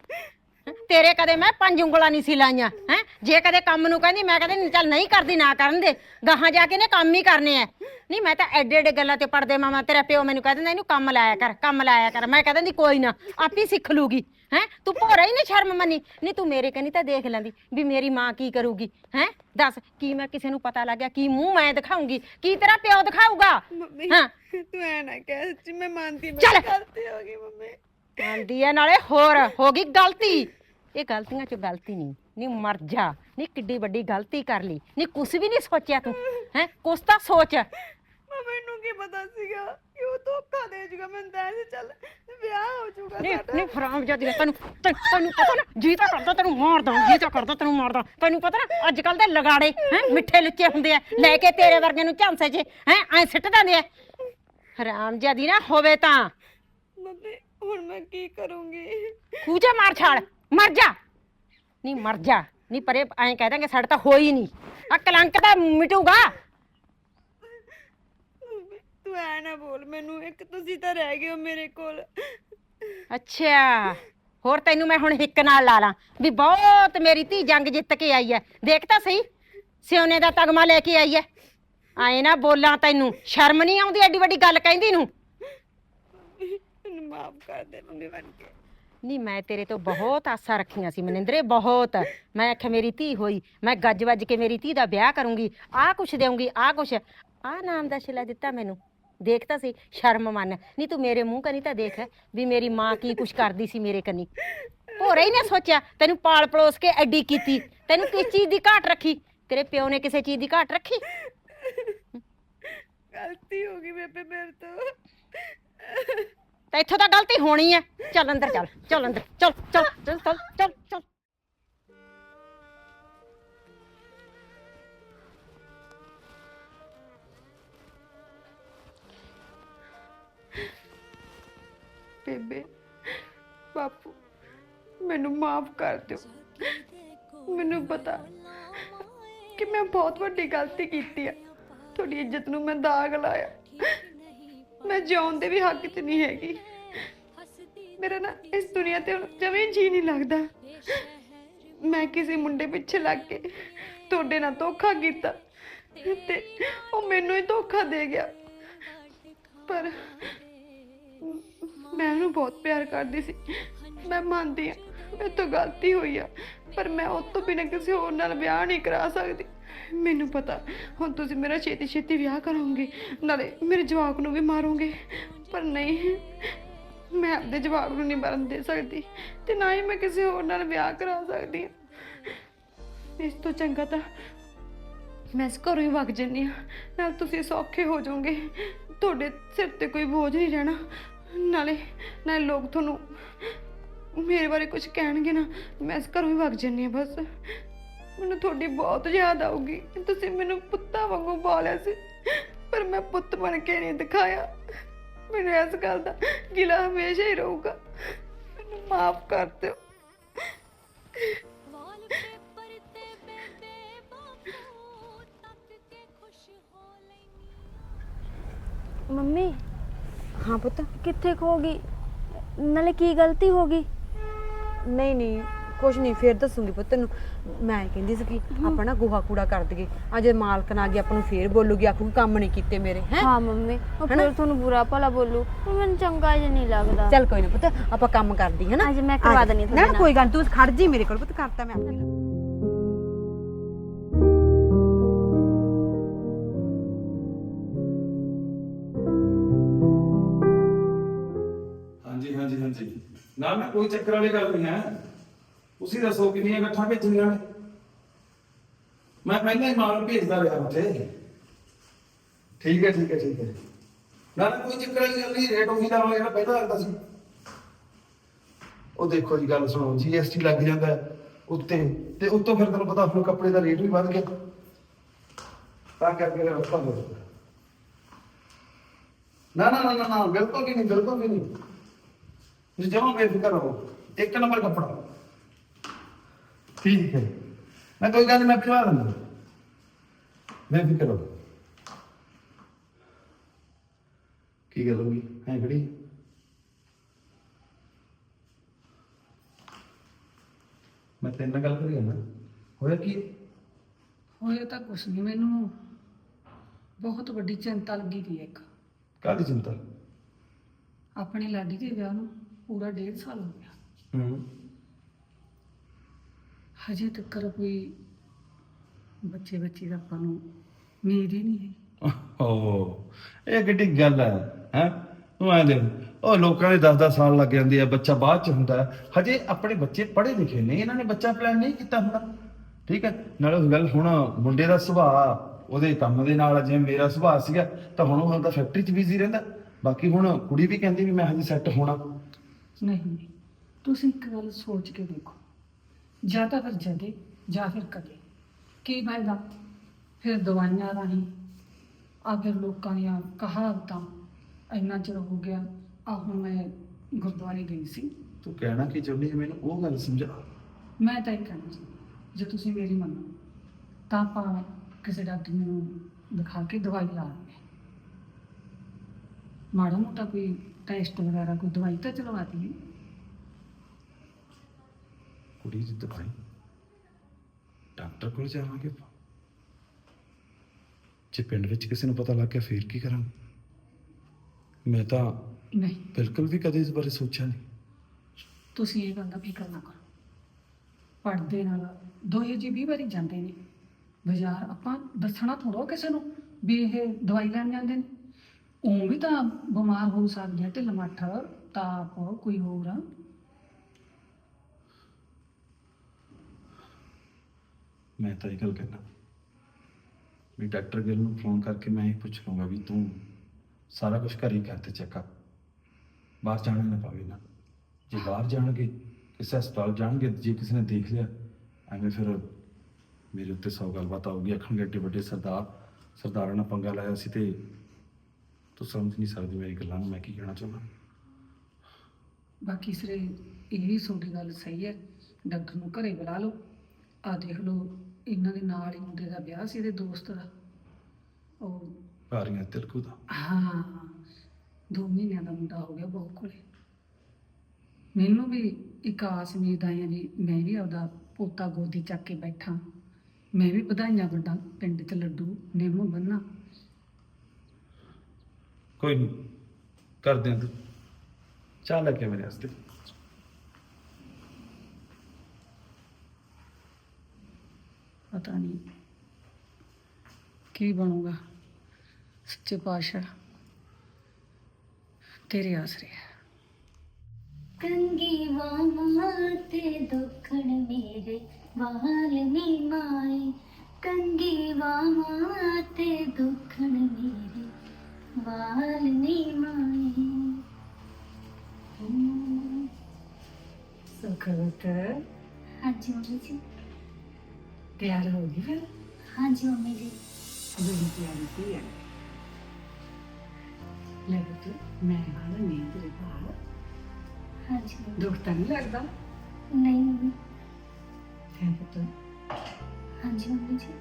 ਤੇਰੇ ਕਦੇ ਮੈਂ ਪੰਜ ਉਂਗਲਾਂ ਨਹੀਂ ਸੀ ਲਾਈਆਂ ਹੈ? ਜੇ ਕਦੇ ਕੰਮ ਨੂੰ ਕਹਿੰਦੀ ਮੈਂ ਕਹਿੰਦੀ ਚੱਲ ਨਹੀਂ ਕਰਦੀ ਨਾ ਕਰਨ ਦੇ। ਗਾਹਾਂ ਜਾ ਕੇ ਨੇ ਕੰਮ ਹੀ ਕਰਨੇ ਐ। ਨਹੀਂ ਮੈਂ ਤਾਂ ਐਡੇ ਐਡੇ ਗੱਲਾਂ ਤੇ ਪੜਦੇ ਮਾਮਾ ਤੇਰਾ ਪਿਓ ਮੈਨੂੰ ਕਹਿ ਦਿੰਦਾ ਇਹਨੂੰ ਕੰਮ ਲਾਇਆ ਕਰ ਕੰਮ ਲਾਇਆ ਕਰ। ਮੈਂ ਕਹਿ ਦਿੰਦੀ ਕੋਈ ਨਾ ਆਪੇ ਸਿੱਖ ਲੂਗੀ ਹੈ? ਤੂੰ ਭੋਰਾ ਹੀ ਨਹੀਂ ਸ਼ਰਮ ਮੰਨੀ। ਨਹੀਂ ਤੂੰ ਮੇਰੇ ਕਨੀ ਤਾਂ ਦੇਖ ਲੈਂਦੀ ਵੀ ਮੇਰੀ ਮਾਂ ਕੀ ਕਰੂਗੀ ਹੈ? ਦੱਸ ਕੀ ਮੈਂ ਕਿਸੇ ਨੂੰ ਪਤਾ ਲੱਗਿਆ ਕੀ ਮੂੰਹ ਮੈਂ ਦਿਖਾਉਂਗੀ ਕੀ ਤੇਰਾ ਪਿਓ ਦਿਖਾਊਗਾ? ਮੰਮੀ ਹਾਂ। ਤੂੰ ਐ ਨਾ ਕਹਿ ਸੱਚੀ ਮੈਂ ਮੰਨਦੀ ਚੱਲ। ਮੇਰੀ ਗਲਤੀ ਹੋ ਗਈ ਮੰਮੀ। ਆਂਦੀ ਐ ਨਾਲੇ ਹੋਰ ਹੋ ਗਈ ਗਲਤੀ। ਇਹ ਗਲਤੀਆਂ ਚ ਗਲਤੀ ਨਹੀਂ ਨਹੀਂ ਮਰ ਜਾ ਨਹੀਂ ਕਿੱਡੀ ਵੱਡੀ ਗਲਤੀ ਕਰ ਲਈ ਨਹੀਂ ਕੁਛ ਵੀ ਨਹੀਂ ਸੋਚਿਆ ਤੂੰ ਹੈ? ਕੁਛ ਤਾਂ ਸੋਚ। ਮੈਂ ਮੈਨੂੰ ਕੀ ਪਤਾ ਸੀਗਾ ਕਿ ਉਹ ਧੋਖਾ ਦੇ ਜੂਗਾ ਮੈਂ ਤਾਂ ਐਸੇ ਚੱਲ ਵਿਆਹ ਹੋ ਜਾਊਗਾ ਨਹੀਂ ਸਾਡਾ। ਨਹੀਂ ਫਰਾਮ ਜਾਦੀ ਤੈਨੂੰ ਤੈ- ਤੈਨੂੰ ਪਤਾ ਨਾ ਜੀ ਤਾਂ ਕਰਦਾ ਤੈਨੂੰ ਮਾਰਦਾ ਜੀ ਤਾਂ ਕਰਦਾ ਤੈਨੂੰ ਮਾਰਦਾ। ਤੈਨੂੰ ਪਤਾ ਨਾ ਅੱਜ ਕੱਲ ਦੇ ਲਗਾੜੇ ਹੈ ਮਿੱਠੇ ਲੁੱਚੇ ਹੁੰਦੇ ਆ ਲੈ ਕੇ ਤੇਰੇ ਵਰਗੇ ਨੂੰ ਝਾਂਸੇ 'ਚ ਹੈ ਐ ਸਿੱਟ ਦਿੰਦੇ ਆ। ਹਰਾਮ ਜਾਦੀ ਨਾ ਹੋਵੇ ਤਾਂ। ਮੰਮੀ ਹੁਣ ਮੈਂ ਕੀ ਕਰੂੰਗੀ? ਖੂਜੇ ਮਾਰ ਛਾੜ ਮਰ ਜਾ। ਨਹੀਂ ਮਰ ਜਾ। ਨਹੀਂ ਪਰੇ ਐਂ ਕਹਿ ਦਾਂਗੇ ਸਾਡਾ ਤਾਂ ਹੋਈ ਨਹੀਂ ਆ ਕਲੰਕ ਤਾਂ ਮਿਟੂਗਾ। ਤੂੰ ਐ ਨਾ ਬੋਲ ਮੈਨੂੰ ਇੱਕ ਤੁਸੀਂ ਤਾਂ ਰਹਿ ਗਏ ਹੋ ਮੇਰੇ ਕੋਲ। ਅੱਛਾ ਹੋਰ ਤੈਨੂੰ ਮੈਂ ਹੁਣ ਹਿੱਕ ਨਾਲ ਲਾ ਲਾਂ ਵੀ ਬਹੁਤ ਮੇਰੀ ਧੀ ਜੰਗ ਜਿੱਤ ਕੇ ਆਈ ਐ। ਦੇਖ ਤਾਂ ਸਹੀ ਸਿਉਨੇ ਦਾ ਤਗਮਾ ਲੈ ਕੇ ਆਈ ਐ। ਆਏ ਨਾ ਬੋਲਾਂ ਤੈਨੂੰ ਸ਼ਰਮ ਨਹੀਂ ਆਉਂਦੀ ਐਡੀ ਵੱਡੀ ਗੱਲ ਕਹਿੰਦੀ ਨੂੰ। ਮੈਨੂੰ ਮਾਫ ਕਰ ਦੇ ਮੰਮੀ ਬਣ ਕੇ। ਨਹੀਂ ਮੈਂ ਤੇਰੇ ਤੋਂ ਬਹੁਤ ਆਸਾਂ ਰੱਖੀਆਂ ਸੀ ਮਨਿੰਦਰੇ ਬਹੁਤ। ਮੈਂ ਆਖਿਆ ਮੇਰੀ ਧੀ ਹੋਈ ਮੈਂ ਗੱਜ ਵੱਜ ਕੇ ਮੇਰੀ ਧੀ ਦਾ ਵਿਆਹ ਕਰੂੰਗੀ ਆਹ ਕੁਛ ਦੇਊਂਗੀ ਆਹ ਕੁਛ। ਆਹ ਨਾਮ ਦਾ ਛਿਲਾ ਦਿੱਤਾ ਮੈਨੂੰ। ਦੇਖ ਤਾਂ ਸੀ ਸ਼ਰਮ ਮੰਨ। ਨਹੀਂ ਤੂੰ ਮੇਰੇ ਮੂੰਹ ਕਨੀ ਤਾਂ ਦੇਖ ਵੀ ਮੇਰੀ ਮਾਂ ਕੀ ਕੁਛ ਕਰਦੀ ਸੀ ਮੇਰੇ ਕਨੀ। ਹੋਰੇ ਹੀ ਨੇ ਸੋਚਿਆ ਤੈਨੂੰ ਪਾਲ ਪਲੋਸ ਕੇ ਐਡੀ ਕੀਤੀ ਤੈਨੂੰ ਕਿਸ ਚੀਜ਼ ਦੀ ਘਾਟ ਰੱਖੀ? ਤੇਰੇ ਪਿਓ ਨੇ ਕਿਸੇ ਚੀਜ਼ ਦੀ ਘਾਟ ਰੱਖੀ? ਗਲਤੀ ਹੋ ਗਈ ਬੇਬੇ ਮੇਰੇ ਤਾਂ। ਇੱਥੋਂ ਤਾਂ ਗਲਤੀ ਹੋਣੀ ਹੈ ਚੱਲ ਅੰਦਰ ਚੱਲ ਚੱਲ ਅੰਦਰ, ਚੱਲ ਚੱਲ ਚੱਲ ਚੱਲ ਚੱਲ ਚੱਲ। ਬੇਬੇ, ਬਾਪੂ, ਮੈਨੂੰ ਮਾਫ ਕਰ ਦਿਓ। ਮੈਨੂੰ ਪਤਾ ਕਿ ਮੈਂ ਬਹੁਤ ਵੱਡੀ ਗਲਤੀ ਕੀਤੀ ਆ ਤੁਹਾਡੀ ਇੱਜ਼ਤ ਨੂੰ ਮੈਂ ਦਾਗ ਲਾਇਆ। ਮੈਂ ਜਿਉਣ ਦੇ ਵੀ ਹੱਕ 'ਚ ਨਹੀਂ ਹੈਗੀ। ਮੇਰਾ ਨਾ ਇਸ ਦੁਨੀਆ ਤੇ ਹੁਣ ਜਵੇਂ ਜੀ ਨਹੀਂ ਲੱਗਦਾ। ਮੈਂ ਕਿਸੇ ਮੁੰਡੇ ਪਿੱਛੇ ਲੱਗ ਕੇ ਤੁਹਾਡੇ ਨਾਲ ਧੋਖਾ ਕੀਤਾ ਤੇ ਉਹ ਮੈਨੂੰ ਹੀ ਧੋਖਾ ਦੇ ਗਿਆ। ਪਰ ਮੈਂ ਉਹਨੂੰ ਬਹੁਤ ਪਿਆਰ ਕਰਦੀ ਸੀ। ਮੈਂ ਮੰਨਦੀ ਆ ਮੇਰੇ ਤੋਂ ਗਲਤੀ ਹੋਈ ਆ, ਪਰ ਮੈਂ ਉਸ ਤੋਂ ਬਿਨਾਂ ਕਿਸੇ ਹੋਰ ਨਾਲ ਵਿਆਹ ਨਹੀਂ ਕਰਾ ਸਕਦੀ। ਮੈਨੂੰ ਪਤਾ, ਹੁਣ ਤੁਸੀਂ ਮੇਰਾ ਛੇਤੀ ਛੇਤੀ ਵਿਆਹ ਕਰੋਗੇ, ਨਾਲੇ ਮੇਰੇ ਜਵਾਕ ਨੂੰ ਵੀ ਮਾਰੋਗੇ, ਪਰ ਨਹੀਂ, ਮੈਂ ਆਪਦੇ ਜਵਾਕ ਨੂੰ ਨਹੀਂ ਮਰਨ ਦੇ ਸਕਦੀ ਤੇ ਨਾ ਹੀ ਮੈਂ ਕਿਸੇ ਹੋਰ ਨਾਲ ਵਿਆਹ ਕਰਾ ਸਕਦੀ ਹਾਂ। ਇਸ ਤੋਂ ਚੰਗਾ ਤਾਂ ਮੈਂ ਇਸ ਘਰੋਂ ਹੀ ਵਗ ਜੰਨੀ ਆ ਨਾਲ ਤੁਸੀਂ ਸੌਖੇ ਹੋ ਜਾਓਗੇ, ਤੁਹਾਡੇ ਸਿਰ ਤੇ ਕੋਈ ਬੋਝ ਨਹੀਂ ਰਹਿਣਾ। ਨਾਲੇ ਨਾਲੇ ਲੋਕ ਤੁਹਾਨੂੰ ਮੇਰੇ ਬਾਰੇ ਕੁਝ ਕਹਿਣਗੇ ਨਾ, ਮੈਂ ਇਸ ਘਰੋਂ ਹੀ ਵਗ ਜੰਨੀ ਆ ਬਸ। ਮੈਨੂੰ ਤੁਹਾਡੀ ਬਹੁਤ ਯਾਦ ਆਊਗੀ। ਤੁਸੀਂ ਮੈਨੂੰ ਪੁੱਤਾਂ ਵਾਂਗੂ ਪਾਲਿਆ ਸੀ। ਪਰ ਮੈਂ ਪੁੱਤ ਬਣ ਕੇ ਨਹੀਂ ਦਿਖਾਇਆ। ਮੈਨੂੰ ਇਸ ਗੱਲ ਦਾ ਗਿਲਾ ਹਮੇਸ਼ਾ ਹੀ ਰਹੂਗਾ। ਮੈਨੂੰ ਮਾਫ ਕਰ ਦਿਓ। ਵਾਲਪੇਪਰ ਤੇ ਬੇਬੇ ਬਾਪੂ ਤੱਕ ਕੇ ਖੁਸ਼ ਹੋ ਲੈਨੀ ਮੰਮੀ? ਹਾਂ ਪੁੱਤ ਕਿੱਥੇ ਖੋ ਗਈ? ਨਾਲੇ ਕੀ ਗਲਤੀ ਹੋ ਗਈ? ਨਹੀਂ ਨਹੀਂ। ਕੁਛ ਨਹੀਂ ਫੇਰ ਦੱਸੂਗੀ ਪੁੱਤ ਤੈਨੂੰ। ਮੈਂ ਕਹਿੰਦੀ ਸੀ ਕਿ ਆਪਾਂ ਨਾ ਗੋਹਾ ਕੂੜਾ ਕਰ ਦਈਏ। ਅਜੇ ਮਾਲਕਨ ਆ ਗਈ ਆਪਾਂ ਨੂੰ ਫੇਰ ਬੋਲੂਗੀ ਆਖੂਗੀ ਕੰਮ ਨਹੀਂ ਕੀਤੇ ਮੇਰੇ ਹੈ। ਹਾਂ ਮੰਮੀ ਉਹ? ਫਿਰ ਤੁਹਾਨੂੰ ਬੁਰਾ ਭਲਾ ਬੋਲੂ ਮੈਨੂੰ ਚੰਗਾ ਜਿਹਾ ਨਹੀਂ ਲੱਗਦਾ। ਚੱਲ ਕੋਈ ਨਾ ਪੁੱਤ ਆਪਾਂ ਕੰਮ ਕਰਦੀ ਹੈ ਨਾ ਅੱਜ ਮੈਂ ਕਰਵਾ ਆ ਜਾ। ਦਿੰਦੀ ਹਾਂ ਨਾ ਤੁਹਾਡੇ ਨਾ, ਕੋਈ ਗੱਲ ਨੀ, ਤੂੰ ਖੜ ਜੀ ਮੇਰੇ ਕੋਲ ਪੁੱਤ ਕਰਤਾ ਮੈਂ ਆਪੇ ਹਾਂਜੀ ਹਾਂਜੀ ਹਾਂਜੀ। ਨਾ ਮੈਂ ਕੋਈ ਚੱਕਰ ਵਾਲੀ ਗੱਲ ਨਹੀਂ ਹੈ। ਤੁਸੀਂ ਦੱਸੋ ਕਿੰਨੀਆਂ ਗੱਠਾਂ ਭੇਜਣੀਆਂ ਨੇ? ਮੈਂ ਪਹਿਲਾਂ ਹੀ ਮਾਲ ਭੇਜਦਾ ਰਿਹਾ ਉੱਥੇ। ਠੀਕ ਹੈ ਠੀਕ ਹੈ ਠੀਕ ਹੈ। ਨਾ ਨਾ, ਕੋਈ ਚੱਕਰ ਵਾਲੀ ਗੱਲ ਨਹੀਂ, ਰੇਟ ਉਹੀ ਲਾਵਾਂਗੇ ਜਿਹੜਾ ਪਹਿਲਾਂ ਲੱਗਦਾ ਸੀ। ਉਹ ਦੇਖੋ ਜੀ, ਗੱਲ ਸੁਣੋ ਜੀਐਸਟੀ ਲੱਗ ਜਾਂਦਾ ਉੱਤੇ। ਤੇ ਉੱਤੋਂ ਫਿਰ ਤੁਹਾਨੂੰ ਪਤਾ, ਹੁਣ ਕੱਪੜੇ ਦਾ ਰੇਟ ਵੀ ਵੱਧ ਗਿਆ। ਤਾਂ ਕਰਕੇ ਫਿਰ ਆਪਾਂ ਨੂੰ ਨਾ ਨਾ ਨਾ ਨਾ ਨਾ, ਬਿਲਕੁਲ ਵੀ ਨਹੀਂ, ਬਿਲਕੁਲ ਵੀ ਨਹੀਂ। ਤੁਸੀਂ ਜਮਾ ਬੇਫਿਕਰ ਰਹੋ। ਇੱਕ ਨੰਬਰ ਕੱਪੜਾ। ਠੀਕ ਹੈ ਮੈਂ ਕੋਈ ਗੱਲ ਨੀ, ਮੈਂ ਭਿਜਵਾ ਦਿੰਦਾ ਬੇਫਿਕਰ ਰਹੋ ਕੀ ਗੱਲ ਹੋ ਗਈ ਐ ਖੜੀ ਮੈਂ ਤੇਰੇ ਨਾਲ ਗੱਲ ਕਰੀ ਜਾਂਦਾ ਹੋਇਆ ਕੀ ਹੋਇਆ ਤਾਂ ਕੁਛ ਨਹੀਂ ਮੈਨੂੰ ਬਹੁਤ ਵੱਡੀ ਚਿੰਤਾ ਲੱਗੀ ਹੈ ਇੱਕ ਕਾਹਦੀ ਚਿੰਤਾ ਆਪਣੇ ਲਾਡੀ ਦੇ ਵਿਆਹ ਨੂੰ ਪੂਰਾ ਡੇਢ ਸਾਲ ਹੋ ਗਿਆ ਹੂੰ ਹਜੇ ਤੱਕ ਕੋਈ ਬੱਚੇ ਬੱਚੀ ਦਾ ਆਪਾਂ ਨੂੰ ਉਮੀਦ ਹੀ ਨਹੀਂ ਹੈ ਓ ਇਹ ਕਿੱਡੀ ਗੱਲ ਹੈ ਹੈ? ਤੂੰ ਐ ਦੇਖ ਉਹ ਲੋਕਾਂ ਦੇ 10-10 ਸਾਲ ਲੱਗ ਜਾਂਦੇ ਆ ਬੱਚਾ ਬਾਅਦ ਚ ਹੁੰਦਾ ਹੈ। ਹਜੇ ਆਪਣੇ ਬੱਚੇ ਪੜ੍ਹੇ ਲਿਖੇ ਨੇ ਇਹਨਾਂ ਨੇ ਬੱਚਾ ਪਲਾਨ ਨਹੀਂ ਕੀਤਾ ਹੁੰਦਾ। ਠੀਕ ਹੈ ਨਾਲੇ ਉਹ ਗੱਲ ਹੁਣ ਮੁੰਡੇ ਦਾ ਸੁਭਾਅ ਉਹਦੇ ਕੰਮ ਦੇ ਨਾਲ ਜਿਵੇਂ ਮੇਰਾ ਸੁਭਾਅ ਸੀਗਾ ਤਾਂ ਹੁਣ ਉਹ ਤਾਂ ਫੈਕਟਰੀ 'ਚ ਬਿਜ਼ੀ ਰਹਿੰਦਾ। ਬਾਕੀ ਹੁਣ ਕੁੜੀ ਵੀ ਕਹਿੰਦੀ ਵੀ ਮੈਂ ਹਜੇ ਸੈੱਟ ਹੋਣਾ। ਨਹੀਂ ਨਹੀਂ। ਤੁਸੀਂ ਇੱਕ ਗੱਲ ਸੋਚ ਕੇ ਦੇਖੋ। ਜਾਂ ਤਾਂ ਫਿਰ ਜਦੇ ਜਾਂ ਫਿਰ ਕਦੇ। ਕੀ ਫਾਇਦਾ? ਫਿਰ ਦਵਾਈਆਂ ਰਾਹੀਂ। ਆ ਫਿਰ ਲੋਕਾਂ ਦੀਆਂ ਕਹਾਵਤਾਂ। ਇੰਨਾ ਚਿਰ ਹੋ ਗਿਆ ਆ ਹੁਣ ਮੈਂ ਗੁਰਦੁਆਰੇ ਗਈ ਸੀ। ਤੂੰ ਕਹਿਣਾ ਕੀ ਚਾਹੁੰਦੀ ਹੈ? ਮੈਨੂੰ ਉਹ ਗੱਲ ਸਮਝਾ। ਮੈਂ ਤਾਂ ਇਹ ਕਹਿਣਾ ਚਾਹੁੰਦੀ ਜੇ ਤੁਸੀਂ ਮੇਰੀ ਮੰਨੋ ਤਾਂ ਆਪਾਂ ਕਿਸੇ ਡਾਕਟਰ ਨੂੰ ਦਿਖਾ ਕੇ ਦਵਾਈ ਲਾ ਲਵਾਂਗੇ ਮਾੜਾ ਮੋਟਾ ਕੋਈ ਟੈਸਟ ਵਗੈਰਾ ਕੋਈ ਦਵਾਈ ਤਾਂ ਚਲਵਾ ਦਈਏ। ਕੁੜੀ ਦੀ ਦਵਾਈ ਡਾਕਟਰ ਕੋਲ ਜਾਵਾਂਗੇ ਜੇ ਪਿੰਡ ਵਿੱਚ ਕਿਸੇ ਨੂੰ ਪਤਾ ਲੱਗ ਗਿਆ ਫੇਰ ਕੀ ਕਰਾਂਗੇ ਮੈਂ ਤਾਂ ਨਹੀਂ। ਬਿਲਕੁਲ ਵੀ ਕਦੇ ਇਸ ਬਾਰੇ ਸੋਚਿਆ ਨਹੀਂ। ਤੁਸੀਂ ਇਹ ਗੱਲ ਦਾ ਫਿਕਰ ਨਾ ਕਰੋ। ਪੜਦੇ ਨਾਲ ਦੋਹੇ ਜੀ ਵੀਹ ਵਾਰੀ ਜਾਂਦੇ ਨੇ। ਬਾਜ਼ਾਰ ਆਪਾਂ ਦੱਸਣਾ ਥੋੜੋ ਕਿਸੇ ਨੂੰ ਵੀ ਇਹ ਦਵਾਈ ਲੈਣ ਜਾਂਦੇ ਨੇ। ਉਹ ਵੀ ਤਾਂ ਬਿਮਾਰ ਹੋ ਸਕਦੇ ਆ ਢਿੱਲ ਮੱਠ ਤਾਪ ਕੋਈ ਹੋਰ। ਮੈਂ ਤਾਂ ਇਹ ਗੱਲ ਕਹਿਣਾ ਵੀ ਡਾਕਟਰ ਗਿੱਲ ਨੂੰ ਫੋਨ ਕਰਕੇ ਮੈਂ ਇਹ ਪੁੱਛ ਲਵਾਂਗਾ ਵੀ ਤੂੰ ਸਾਰਾ ਕੁਝ ਘਰ ਹੀ ਕਰ ਤੇ ਚੈੱਕਅਪ ਬਾਹਰ ਜਾਣਾ ਨਾ ਪਵੇ ਨਾ। ਜੇ ਬਾਹਰ ਜਾਣਗੇ, ਕਿਸੇ ਹਸਪਤਾਲ ਜਾਣਗੇ, ਜੇ ਕਿਸੇ ਨੇ ਦੇਖ ਲਿਆ, ਐਵੇਂ ਫਿਰ ਮੇਰੇ ਉੱਤੇ ਸੌ ਗੱਲਬਾਤ ਆਊਗੀ। ਆਖਣਗੇ ਏਡੇ ਵੱਡੇ ਸਰਦਾਰ, ਸਰਦਾਰਾਂ ਨਾਲ ਪੰਗਾ ਲਾਇਆ ਸੀ ਤੇ ਤੂੰ ਸਮਝ ਨਹੀਂ ਸਕਦੀ ਮੇਰੀ ਗੱਲਾਂ ਨੂੰ ਮੈਂ ਕੀ ਕਹਿਣਾ ਚਾਹੁੰਦਾ। ਬਾਕੀ ਸਿਰੇ, ਇਹ ਵੀ ਤੁਹਾਡੀ ਗੱਲ ਸਹੀ ਹੈ। ਡਾਕਟਰ ਨੂੰ ਘਰੇ ਬੁਲਾ ਲਓ। ਆ ਦੇਖ ਲਓ ਇਹਨਾਂ ਦੇ ਨਾਲ ਹੀ ਮੁੰਡੇ ਦਾ ਵਿਆਹ ਸੀ ਇਹਦੇ ਦੋਸਤ ਦਾ। ਉਹ ਭਾਰੀਆਂ ਤਿਲਕੂ ਦਾ। ਹਾਂ ਦੋ ਮਹੀਨਿਆਂ ਦਾ ਮੁੰਡਾ ਹੋ ਗਿਆ ਬਹੂ ਕੋਲੇ। ਮੈਨੂੰ ਵੀ ਇੱਕ ਆਸ ਉਮੀਦ ਆਈ ਆ ਜੀ ਮੈਂ ਵੀ ਆਪਦਾ ਪੋਤਾ ਗੋਦੀ ਚੱਕ ਕੇ ਬੈਠਾ। ਮੈਂ ਵੀ ਵਧਾਈਆਂ ਵੱਡਾ ਪਿੰਡ 'ਚ ਲੱਡੂ ਨਿੰਮ ਬੰਨਾ ਕੋਈ ਨਹੀਂ ਕਰਦੇ ਹਾਂ ਤੂੰ। ਚਾਹ ਲੈ ਕੇ ਮੇਰੇ ਵਾਸਤੇ ਪਤਾ ਨਹੀਂ ਕੀ ਬਣੂਗਾ। ਸੱਚੇ ਪਾਤਸ਼ਾਹ ਤੇਰੇ ਆਸਰੇ ਹੈ। ਕੰਗੀ ਵਾਮਾ ਤੇ ਦੁਖਣ ਮੇਰੇ ਵਾਲ ਨੀ ਮਾਏ। ਕੰਗੀ ਵਾਮਾ ਤੇ ਦੁਖਣ ਮੇਰੇ ਵਾਲ ਨੀ ਮਾਏ। ਸੁਖਵਤ ਹਾਂਜੀ ਮੰਮੀ ਜੀ। ਤਿਆਰ ਹੋ ਗਈ ਫਿਰ? ਹਾਂਜੀ ਮੰਮੀ ਜੀ। ਬੜੀ ਤਿਆਰੀ ਕੀ ਹੈ ਲੈ ਬੇਟੇ ਮੈਂ ਹਾਲ ਨਹੀਂ ਤੇਰੇ ਬਾਹਰ ਹਾਂਜੀ ਮੰਮੀ। ਦੁੱਖ ਤਾਂ ਨਹੀਂ ਲੱਗਦਾ? ਨਹੀਂ ਮੰਮੀ। ਹੈ ਪੁੱਤ। ਹਾਂਜੀ ਮੰਮੀ ਜੀ।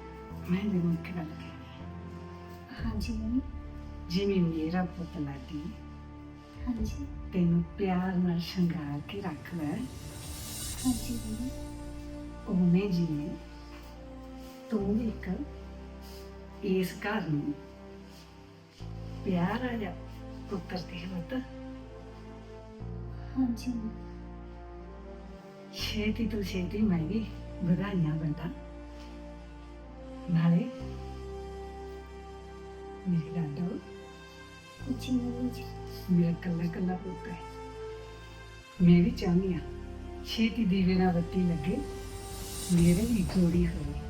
ਮੈਂ ਤੈਨੂੰ ਇੱਕ ਗੱਲ ਕਹਿਣੀ ਹੈ ਹਾਂਜੀ ਮੰਮੀ। ਜਿਵੇਂ ਮੇਰਾ ਪੁੱਤ ਲਾਡੀ ਹਾਂਜੀ। ਤੈਨੂੰ ਪਿਆਰ ਨਾਲ ਸ਼ਿੰਗਾਰ ਕੇ ਰੱਖਦਾ ਹੈ ਹਾਂਜੀ ਮੰਮੀ। ਉਹਨੇ ਜਿਵੇਂ ਤੂੰ ਵੀ ਇੱਕ ਇਸ ਘਰ ਨੂੰ ਪਿਆਰ ਆ ਜਾ ਪੁੱਤਰ ਦੇ ਮਤ। ਹਾਂਜੀ। ਛੇਤੀ ਤੋਂ ਛੇਤੀ ਮੈਂ ਵੀ ਵਧਾਈਆਂ ਬੰਦਾ ਨਾਲੇ ਮੇਰੇ ਲਾਡੋ ਜੀ। ਮੰਮੀ ਜੀ ਮੇਰਾ ਕੱਲਾ ਕੱਲਾ ਪੁੱਤ ਹੈ। ਮੈਂ ਵੀ ਚਾਹੁੰਦੀ ਹਾਂ ਛੇਤੀ ਦੀਵੇ ਨਾਲ ਬੱਤੀ ਲੱਗੇ ਮੇਰੇ ਵੀ ਜੋੜੀ ਹੋਵੇ।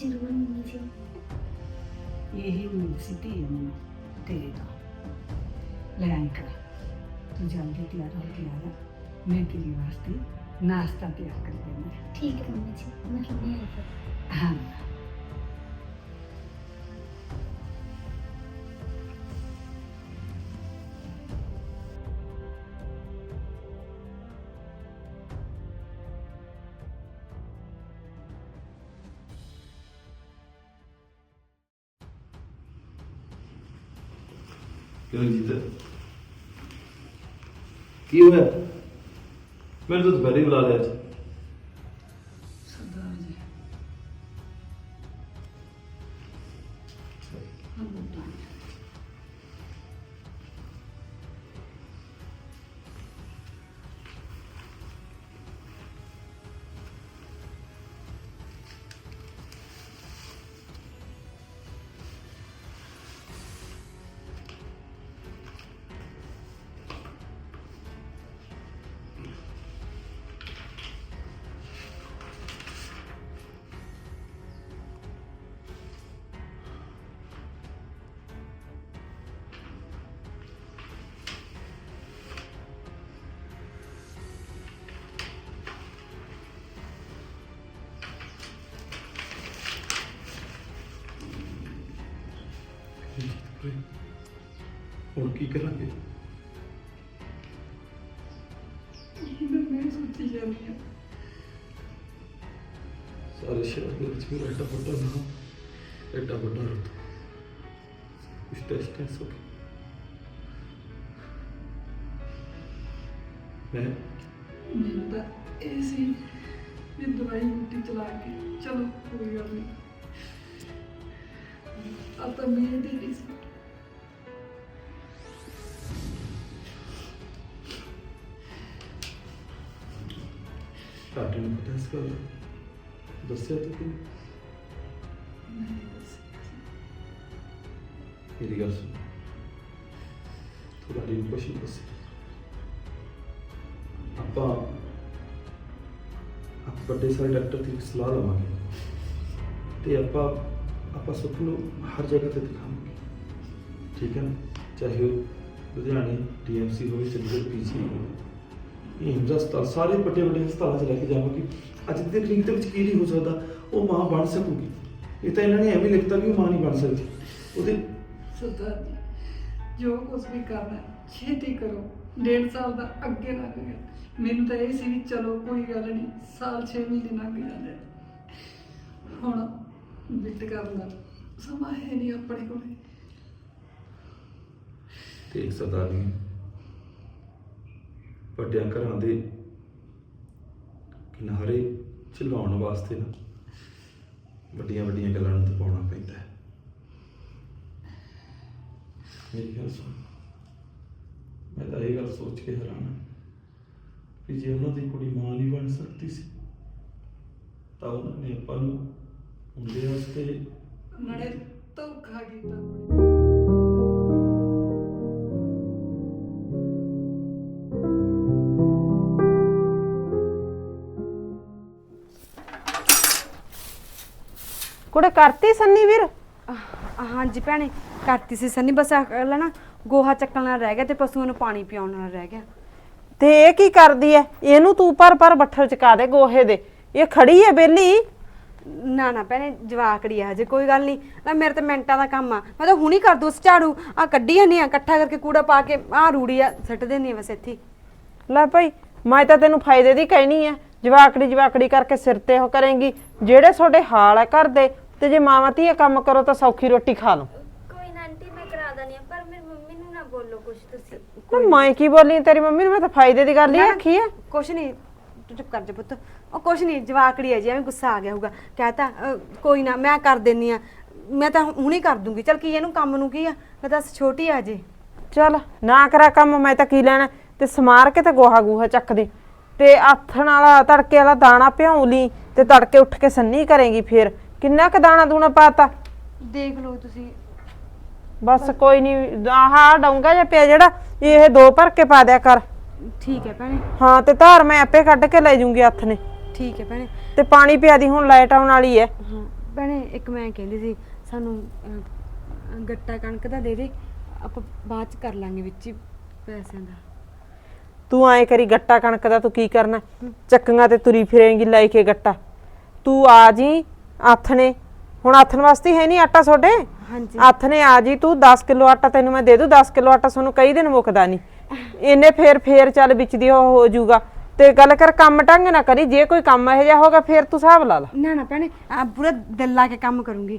ਜ਼ਰੂਰ ਮੰਮੀ ਜੀ ਇਹੀ ਉਮੀਦ ਸੀ ਧੀ ਮੈਨੂੰ ਤੇਰੇ ਤੋਂ ਲੈ ਆਈ ਕਰ ਤੂੰ ਜਲਦੀ ਤਿਆਰ ਹੋ ਕੇ ਆ ਜਾ ਮੈਂ ਤੇਰੇ ਵਾਸਤੇ ਨਾਸ਼ਤਾ ਤਿਆਰ ਕਰ ਦਿੰਦੀ ਹਾਂ ਠੀਕ ਹੈ ਮੰਮੀ ਜੀ ਮੈਂ ਕੀ ਹੋਇਆ ਮੈਨੂੰ ਤਾਂ ਦੁਪਹਿਰੇ ਬੁਲਾ ਲਿਆ ਅੱਜ ਹੁਣ ਕੀ ਕਰਾਂਗੇ? ਮੈਂ ਸੋਚੀ ਜਾਂਦੀ ਹਾਂ। ਸਾਰੇ ਸ਼ਹਿਰ ਦੇ ਵਿੱਚ ਵੀ ਐਡਾ ਵੱਡਾ ਨਾ ਐਡਾ ਵੱਡਾ ਰੁੱਤ। ਕੁਛ ਟੈਸਟ ਟੈਸ ਹੋ ਗਿਆ ਮੈਂ? ਮੈਨੂੰ ਤਾਂ ਇਹ ਸੀ ਵੀ ਦਵਾਈ ਬੂਟੀ ਚਲਾ ਕੇ ਚਲੋ ਕੋਈ ਗੱਲ ਨਹੀਂ ਆ ਤਾਂ ਮੇਰੇ ਤੁਹਾਡੇ ਨੂੰ ਪਤਾ ਇਸ ਗੱਲ ਦਾ? ਦੱਸਿਆ ਤਾਂ ਕਿ ਮੇਰੀ ਗੱਲ ਸੁਣ ਤੁਹਾਡੀ ਨੂੰ ਕੁਛ ਨਹੀਂ ਦੱਸਿਆ ਆਪਾਂ ਆਪਾਂ ਵੱਡੇ ਸਾਰੇ ਡਾਕਟਰ ਦੀ ਸਲਾਹ ਲਵਾਂਗੇ ਤੇ ਆਪਾਂ ਆਪਾਂ ਸਭ ਨੂੰ ਹਰ ਜਗ੍ਹਾ ਤੇ ਦਿਖਾਵਾਂਗੇ ਠੀਕ ਹੈ ਨਾ ਚਾਹੇ ਉਹ ਲੁਧਿਆਣੇ ਡੀਐਮਸੀ ਹੋਵੇ ਚੰਡੀਗੜ੍ਹ ਪੀਜੀ ਹੋਵੇ ਇਹ ਹਸਪਤਾਲ ਸਾਰੇ ਵੱਡੇ ਵੱਡੇ ਹਸਪਤਾਲਾਂ 'ਚ ਲੈ ਕੇ ਜਾਵਾਂਗੇ ਅੱਜ ਦੇ ਕਲੀਨਿਕ ਦੇ ਵਿੱਚ ਕੀ ਨਹੀਂ ਹੋ ਸਕਦਾ ਉਹ ਮਾਂ ਬਣ ਸਕੂਗੀ। ਇਹ ਤਾਂ ਇਹਨਾਂ ਨੇ ਐਵੇਂ ਲਿਖਤਾ ਵੀ ਉਹ ਮਾਂ ਨਹੀਂ ਬਣ ਸਕਦੀ। ਉਹਦੇ ਸਰਦਾਰ ਜੀ ਜੋ ਕੁਝ ਵੀ ਕਰਨਾ ਹੈ, ਛੇਤੀ ਕਰੋ। ਡੇਢ ਸਾਲ ਦਾ ਅੱਗੇ ਲੰਘ ਗਿਆ। ਮੈਨੂੰ ਤਾਂ ਇਹ ਸੀ ਵੀ ਚਲੋ ਕੋਈ ਗੱਲ ਨਹੀਂ ਸਾਲ 6 ਮਹੀਨੇ ਲੰਘ ਜਾਂਦੇ। ਹੁਣ ਬਿੱਟ ਕਰਨ ਦਾ ਸਮਾਂ ਹੈ ਨਹੀਂ ਆਪਣੇ ਕੋਲ। ਤੇ ਸਰਦਾਰ ਜੀ ਵੱਡਿਆਂ ਘਰਾਂ ਦੇ ਕਿਨਾਰੇ ਚਲਾਉਣ ਵਾਸਤੇ ਨਾ ਵੱਡੀਆਂ ਵੱਡੀਆਂ ਗੱਲਾਂ ਨੂੰ ਦਬਾਉਣਾ ਪੈਂਦਾ ਹੈ। ਮੇਰੀ ਗੱਲ ਸੁਣ। ਮੈਂ ਤਾਂ ਇਹ ਗੱਲ ਸੋਚ ਕੇ ਹੈਰਾਨ ਹਾਂ ਕਿ ਜੇ ਉਹਨਾਂ ਦੀ ਕੁੜੀ ਮਾਂ ਨਹੀਂ ਬਣ ਸਕਦੀ ਸੀ, ਤਾਂ ਉਹਨਾਂ ਨੇ ਆਪਾਂ ਨੂੰ ਹੁੰਦੇ ਵਾਸਤੇ ਨਾਲੇ ਧੋਖਾ ਕੀਤਾ। ਕੁੜੇ ਕਰਤੀ ਸੰਨੀ ਵੀਰ? ਅਹ ਹਾਂਜੀ ਭੈਣੇ ਕਰਤੀ ਸੀ ਸੰਨੀ ਬਸ ਅਗਲਾ ਨਾ ਗੋਹਾ ਚੱਕਣ ਨਾਲ ਰਹਿ ਗਿਆ ਤੇ ਪਸ਼ੂਆਂ ਨੂੰ ਪਾਣੀ ਪਿਆਉਣ ਨਾਲ ਰਹਿ ਗਿਆ। ਤੇ ਇਹ ਕੀ ਕਰਦੀ ਐ? ਇਹਨੂੰ ਤੂੰ ਪਰ ਪਰ ਬੱਠਲ ਚਕਾ ਦੇ ਗੋਹੇ ਦੇ। ਇਹ ਖੜੀ ਐ ਬੇਲੀ? ਨਾ ਨਾ ਭੈਣੇ ਜਵਾਕੜੀ ਆ ਹਜੇ ਕੋਈ ਗੱਲ ਨਹੀਂ ਨਾ ਮੇਰੇ ਤੇ ਮਿੰਟਾਂ ਦਾ ਕੰਮ ਆ। ਮੈਂ ਤਾਂ ਹੁਣੀ ਕਰ ਦੂੰ ਉਸ ਝਾੜੂ। ਆ ਕੱਢੀ ਜਾਂਦੀ ਆ ਇਕੱਠਾ ਕਰਕੇ ਕੂੜਾ ਪਾ ਕੇ ਆ ਰੂੜੀ ਆ ਸੱਟ ਦੇਣੀ ਬਸ ਇੱਥੇ ਹੀ। ਲੈ ਭਾਈ ਮੈਂ ਤਾਂ ਤੈਨੂੰ ਫਾਇਦੇ ਦੀ ਕਹਿਣੀ ਐ। ਜਵਾਕੜੀ ਜਵਾਕੜੀ ਕਰਕੇ ਸਿਰ ਤੇ ਉਹ ਕਰੇਂਗੀ। ਜਿਹੜੇ ਤੁਹਾਡੇ ਹਾਲ ਐ ਘਰ ਦੇ ਤੇ ਜੇ ਮਾਵਾਂ ਧੀਏ ਕੰਮ ਕਰੋ ਤਾਂ ਸੌਖੀ ਰੋਟੀ ਖਾ ਲਓ। ਕੋਈ ਨਾ ਆਂਟੀ ਮੈਂ ਕਰਾ ਦਣੀ ਪਰ ਮੇਰੀ ਮੰਮੀ ਨੂੰ ਨਾ ਬੋਲੋ ਕੁਝ ਤੁਸੀਂ। ਨਾ ਮੈਂ ਕੀ ਬੋਲੀ ਤੇਰੀ ਮੰਮੀ ਨੂੰ? ਮੈਂ ਤਾਂ ਫਾਇਦੇ ਦੀ ਗੱਲ ਹੀ ਆਖੀ ਐ ਕੁਛ ਨਹੀਂ ਤੂੰ ਚੁੱਪ ਕਰ ਜਾ ਪੁੱਤ। ਉਹ ਕੁਛ ਨਹੀਂ ਜਵਾਕੜੀ ਹੈ ਜੀ ਐਵੇਂ ਗੁੱਸਾ ਆ ਗਿਆ ਹੋਊਗਾ। ਕਹਤਾ ਕੋਈ ਨਾ ਮੈਂ ਕਰ ਦਿੰਨੀ ਆ ਮੈਂ ਤਾਂ ਹੁਣੀ ਕਰ ਦੂੰਗੀ। ਚਲ ਕੀ ਇਹਨੂੰ ਕੰਮ ਨੂੰ ਕੀ ਆ? ਮੈਂ ਤਾਂ ਛੋਟੀ ਆ ਜੇ ਚੱਲ ਨਾ ਕਰਾ ਕੰਮ ਮੈਂ ਤਾਂ ਕੀ ਲੈਣਾ? ਤੇ ਸਮਾਰ ਕੇ ਤੇ ਗੋਹਾ ਗੂਹਾ ਚੱਕ ਦੇ। ਤੇ ਆਥਣ ਵਾਲਾ ਤੜਕੇ ਵਾਲਾ ਦਾਣਾ ਭਿਉਂ ਲਈ ਤੇ ਤੜਕੇ ਉੱਠ ਕੇ ਸੰਨੀ ਕਰੇਗੀ ਫੇਰ। ਕਿੰਨਾ ਕ ਦਾਣਾ ਦੂਣਾ ਪਾਤਾ? ਦੇਖ ਲਓ ਤੁਸੀਂ। ਬਸ ਕੋਈ ਨਹੀਂ ਆਹ ਡੌਂਗਾ ਜਿਹਾ ਪਿਆ ਜਿਹੜਾ ਇਹ ਦੋ ਭਰ ਕੇ ਪਾ ਦਿਆ ਕਰ। ਠੀਕ ਹੈ ਭੈਣੇ। ਹਾਂ ਤੇ ਧਾਰ ਮੈਂ ਆਪੇ ਕੱਢ ਕੇ ਲੈ ਜੂੰਗੀ ਹੱਥ ਨੇ। ਠੀਕ ਹੈ ਭੈਣੇ। ਤੇ ਪਾਣੀ ਪਿਆ ਦੀ ਹੁਣ ਲਾਈਟ ਆਉਣ ਵਾਲੀ ਹਾਂ ਭੈਣੇ ਇੱਕ ਮੈਂ ਕਹਿੰਦੀ ਸੀ ਸਾਨੂੰ ਅਹ, ਗੱਟਾ ਕਣਕ ਦਾ ਦੇ ਦੇ ਆਪਾਂ ਬਾਅਦ ਚ ਕਰ ਲਾਂਗੇ ਵਿੱਚ ਹੀ ਪੈਸਿਆਂ ਦਾ। ਤੂੰ ਐ ਕਰੀ ਗੱਟਾ ਕਣਕ ਦਾ ਤੂੰ ਕੀ ਕਰਨਾ? ਚੱਕੀਆਂ ਤੇ ਤੁਰੀ ਫਿਰੇਂਗੀ ਲੈ ਕੇ ਗੱਟਾ। ਤੂੰ ਆ ਜੀ ਆਥਣੇ ਹੁਣ ਆਥਣ ਵਾਸਤੇ ਹੈ ਨਹੀਂ ਆਟਾ ਤੁਹਾਡੇ? ਹਾਂਜੀ। ਆਥਣੇ ਆ ਜੀ ਤੂੰ 10 ਕਿਲੋ ਆਟਾ ਤੈਨੂੰ ਮੈਂ ਦੇ ਦੂੰ 10 ਕਿਲੋ ਆਟਾ ਤੁਹਾਨੂੰ ਕਈ ਦਿਨ ਮੁੱਕਦਾ ਨਹੀਂ ਇਹਨੇ ਫੇਰ ਫੇਰ ਚੱਲ ਵਿੱਚ ਦੀ ਉਹ ਹੋ ਜਾਊਗਾ। ਤੇ ਗੱਲ ਕਰ ਕੰਮ ਢੰਗ ਨਾ ਕਰੀ ਜੇ ਕੋਈ ਕੰਮ ਇਹੋ ਜਿਹਾ ਹੋਗਾ ਫੇਰ ਤੂੰ ਹਿਸਾਬ ਲਾ ਲਾ। ਨਾ ਨਾ ਭੈਣੇ ਆ ਪੂਰਾ ਦਿਲ ਲਾ ਕੇ ਕੰਮ ਕਰੂੰਗੀ।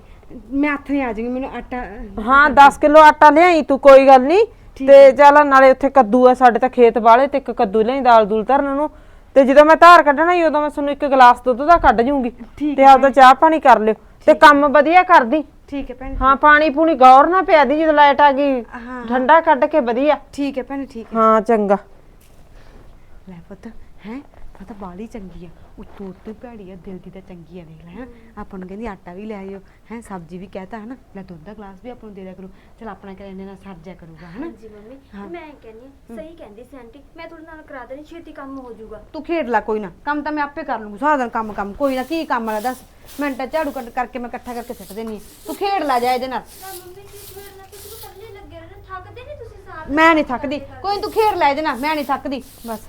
ਮੈਂ ਨਹੀਂ ਆ ਜਾਊਂਗੀ ਮੈਨੂੰ ਆਟਾ ਹਾਂ 10 ਕਿਲੋ ਆਟਾ ਲਿਆਈ ਤੂੰ ਕੋਈ ਗੱਲ ਨਹੀਂ ਤੇ ਚੱਲ ਨਾਲੇ ਉੱਥੇ ਕੱਦੂ ਆ ਸਾਡੇ ਤਾਂ ਖੇਤ ਵਾਲੇ ਤੇ ਇੱਕ ਕੱਦੂ ਲਿਆਈ ਦਾਲ ਦੂਲ ਧਰਨ ਨੂੰ। ਤੇ ਜਦੋਂ ਮੈਂ ਧਾਰ ਕੱਢਣਾ ਹੀ ਉਦੋਂ ਮੈਂ ਤੁਹਾਨੂੰ ਇੱਕ ਗਲਾਸ ਦੁੱਧ ਦਾ ਕੱਢ ਜੂੰਗੀ। ਤੇ ਆਪਦਾ ਚਾਹ ਪਾਣੀ ਕਰ ਲਿਓ। ਤੇ ਕੰਮ ਵਧੀਆ ਕਰਦੀ। ਠੀਕ ਹੈ ਭੈਣੇ ਹਾਂ ਪਾਣੀ ਪੂਣੀ ਗੌਰ ਨਾ ਪਿਆ ਦੀ ਜਦੋਂ ਲਾਈਟ ਆ ਗਈ। ਹਾਂ। ਠੰਡਾ ਕੱਢ ਕੇ ਵਧੀਆ। ਠੀਕ ਹੈ ਭੈਣੇ ਠੀਕ ਹੈ। ਹਾਂ ਚੰਗਾ। ਲੈ ਪੁੱਤ ਹੈ? ਉਹ ਤਾਂ ਬਾਲੀ ਚੰਗੀ ਆ ਉੱਤੋਂ ਉੱਤੋਂ ਭੈੜੀ ਆ ਦਿਲ ਦੀ ਤਾਂ ਚੰਗੀ ਆ ਦੇਖ ਲੈ ਹੈ। ਆਪਾਂ ਨੂੰ ਕਹਿੰਦੀ ਆਟਾ ਵੀ ਲੈ ਆਇਓ ਹੈ ਸਬਜ਼ੀ ਵੀ ਕਹਿਤਾ ਹਨਾ। ਲੈ ਦੁੱਧ ਦਾ ਗਲਾਸ ਵੀ ਆਪਾਂ ਨੂੰ ਦੇ ਦਿਆ ਕਰੋ। ਚਲ ਆਪਣਾ ਕਰ ਇੰਨੇ ਨਾਲ ਸਰ ਜਾ ਕਰੂਗਾ ਹਨਾ। ਹਾਂਜੀ ਮੰਮੀ ਮੈਂ ਕਹਿੰਦੀ ਹਾਂ, ਸਹੀ ਕਹਿੰਦੀ ਸੀ ਆਂਟੀ ਮੈਂ ਤੁਹਾਡੇ ਨਾਲ ਕਰਾ ਦੇਣੀ ਛੇਤੀ ਕੰਮ ਹੋ ਜਾਊਗਾ। ਤੂੰ ਖੇਡ ਲੈ ਕੋਈ ਨਾ ਕੰਮ ਤਾਂ ਮੈਂ ਆਪੇ ਕਰ ਲੂੰਗੀ ਸਾਰਾ ਦਿਨ ਕੰਮ ਕੰਮ ਕੋਈ ਨਾ ਕੀ ਕੰਮ ਵਾਲਾ ਦੱਸ। ਮਿੰਟਾਂ ਝਾੜੂ ਕੱਢ ਕਰਕੇ ਮੈਂ ਇਕੱਠਾ ਕਰਕੇ ਸਿੱਟ ਦੇਣੀ ਤੂੰ ਖੇਡ ਲੈ ਜਾ ਇਹਦੇ ਨਾਲ। ਨਾ ਮੰਮੀ ਕਿਸ ਵੇਲੇ ਨਾ ਤੁਸੀਂ ਇਕੱਲੇ ਲੱਗੇ ਰਹਿਣਾ ਥੱਕਦੇ ਨਹੀਂ ਤੁਸੀਂ ਸਾਰਾ ਮੈਂ ਨਹੀਂ ਥੱਕਦੀ। ਕੋਈ ਨੀ ਤੂੰ ਖੇਡ ਲੈ ਇਹਦੇ ਨਾਲ ਮੈਂ ਨਹੀਂ ਥੱਕਦੀ ਬਸ।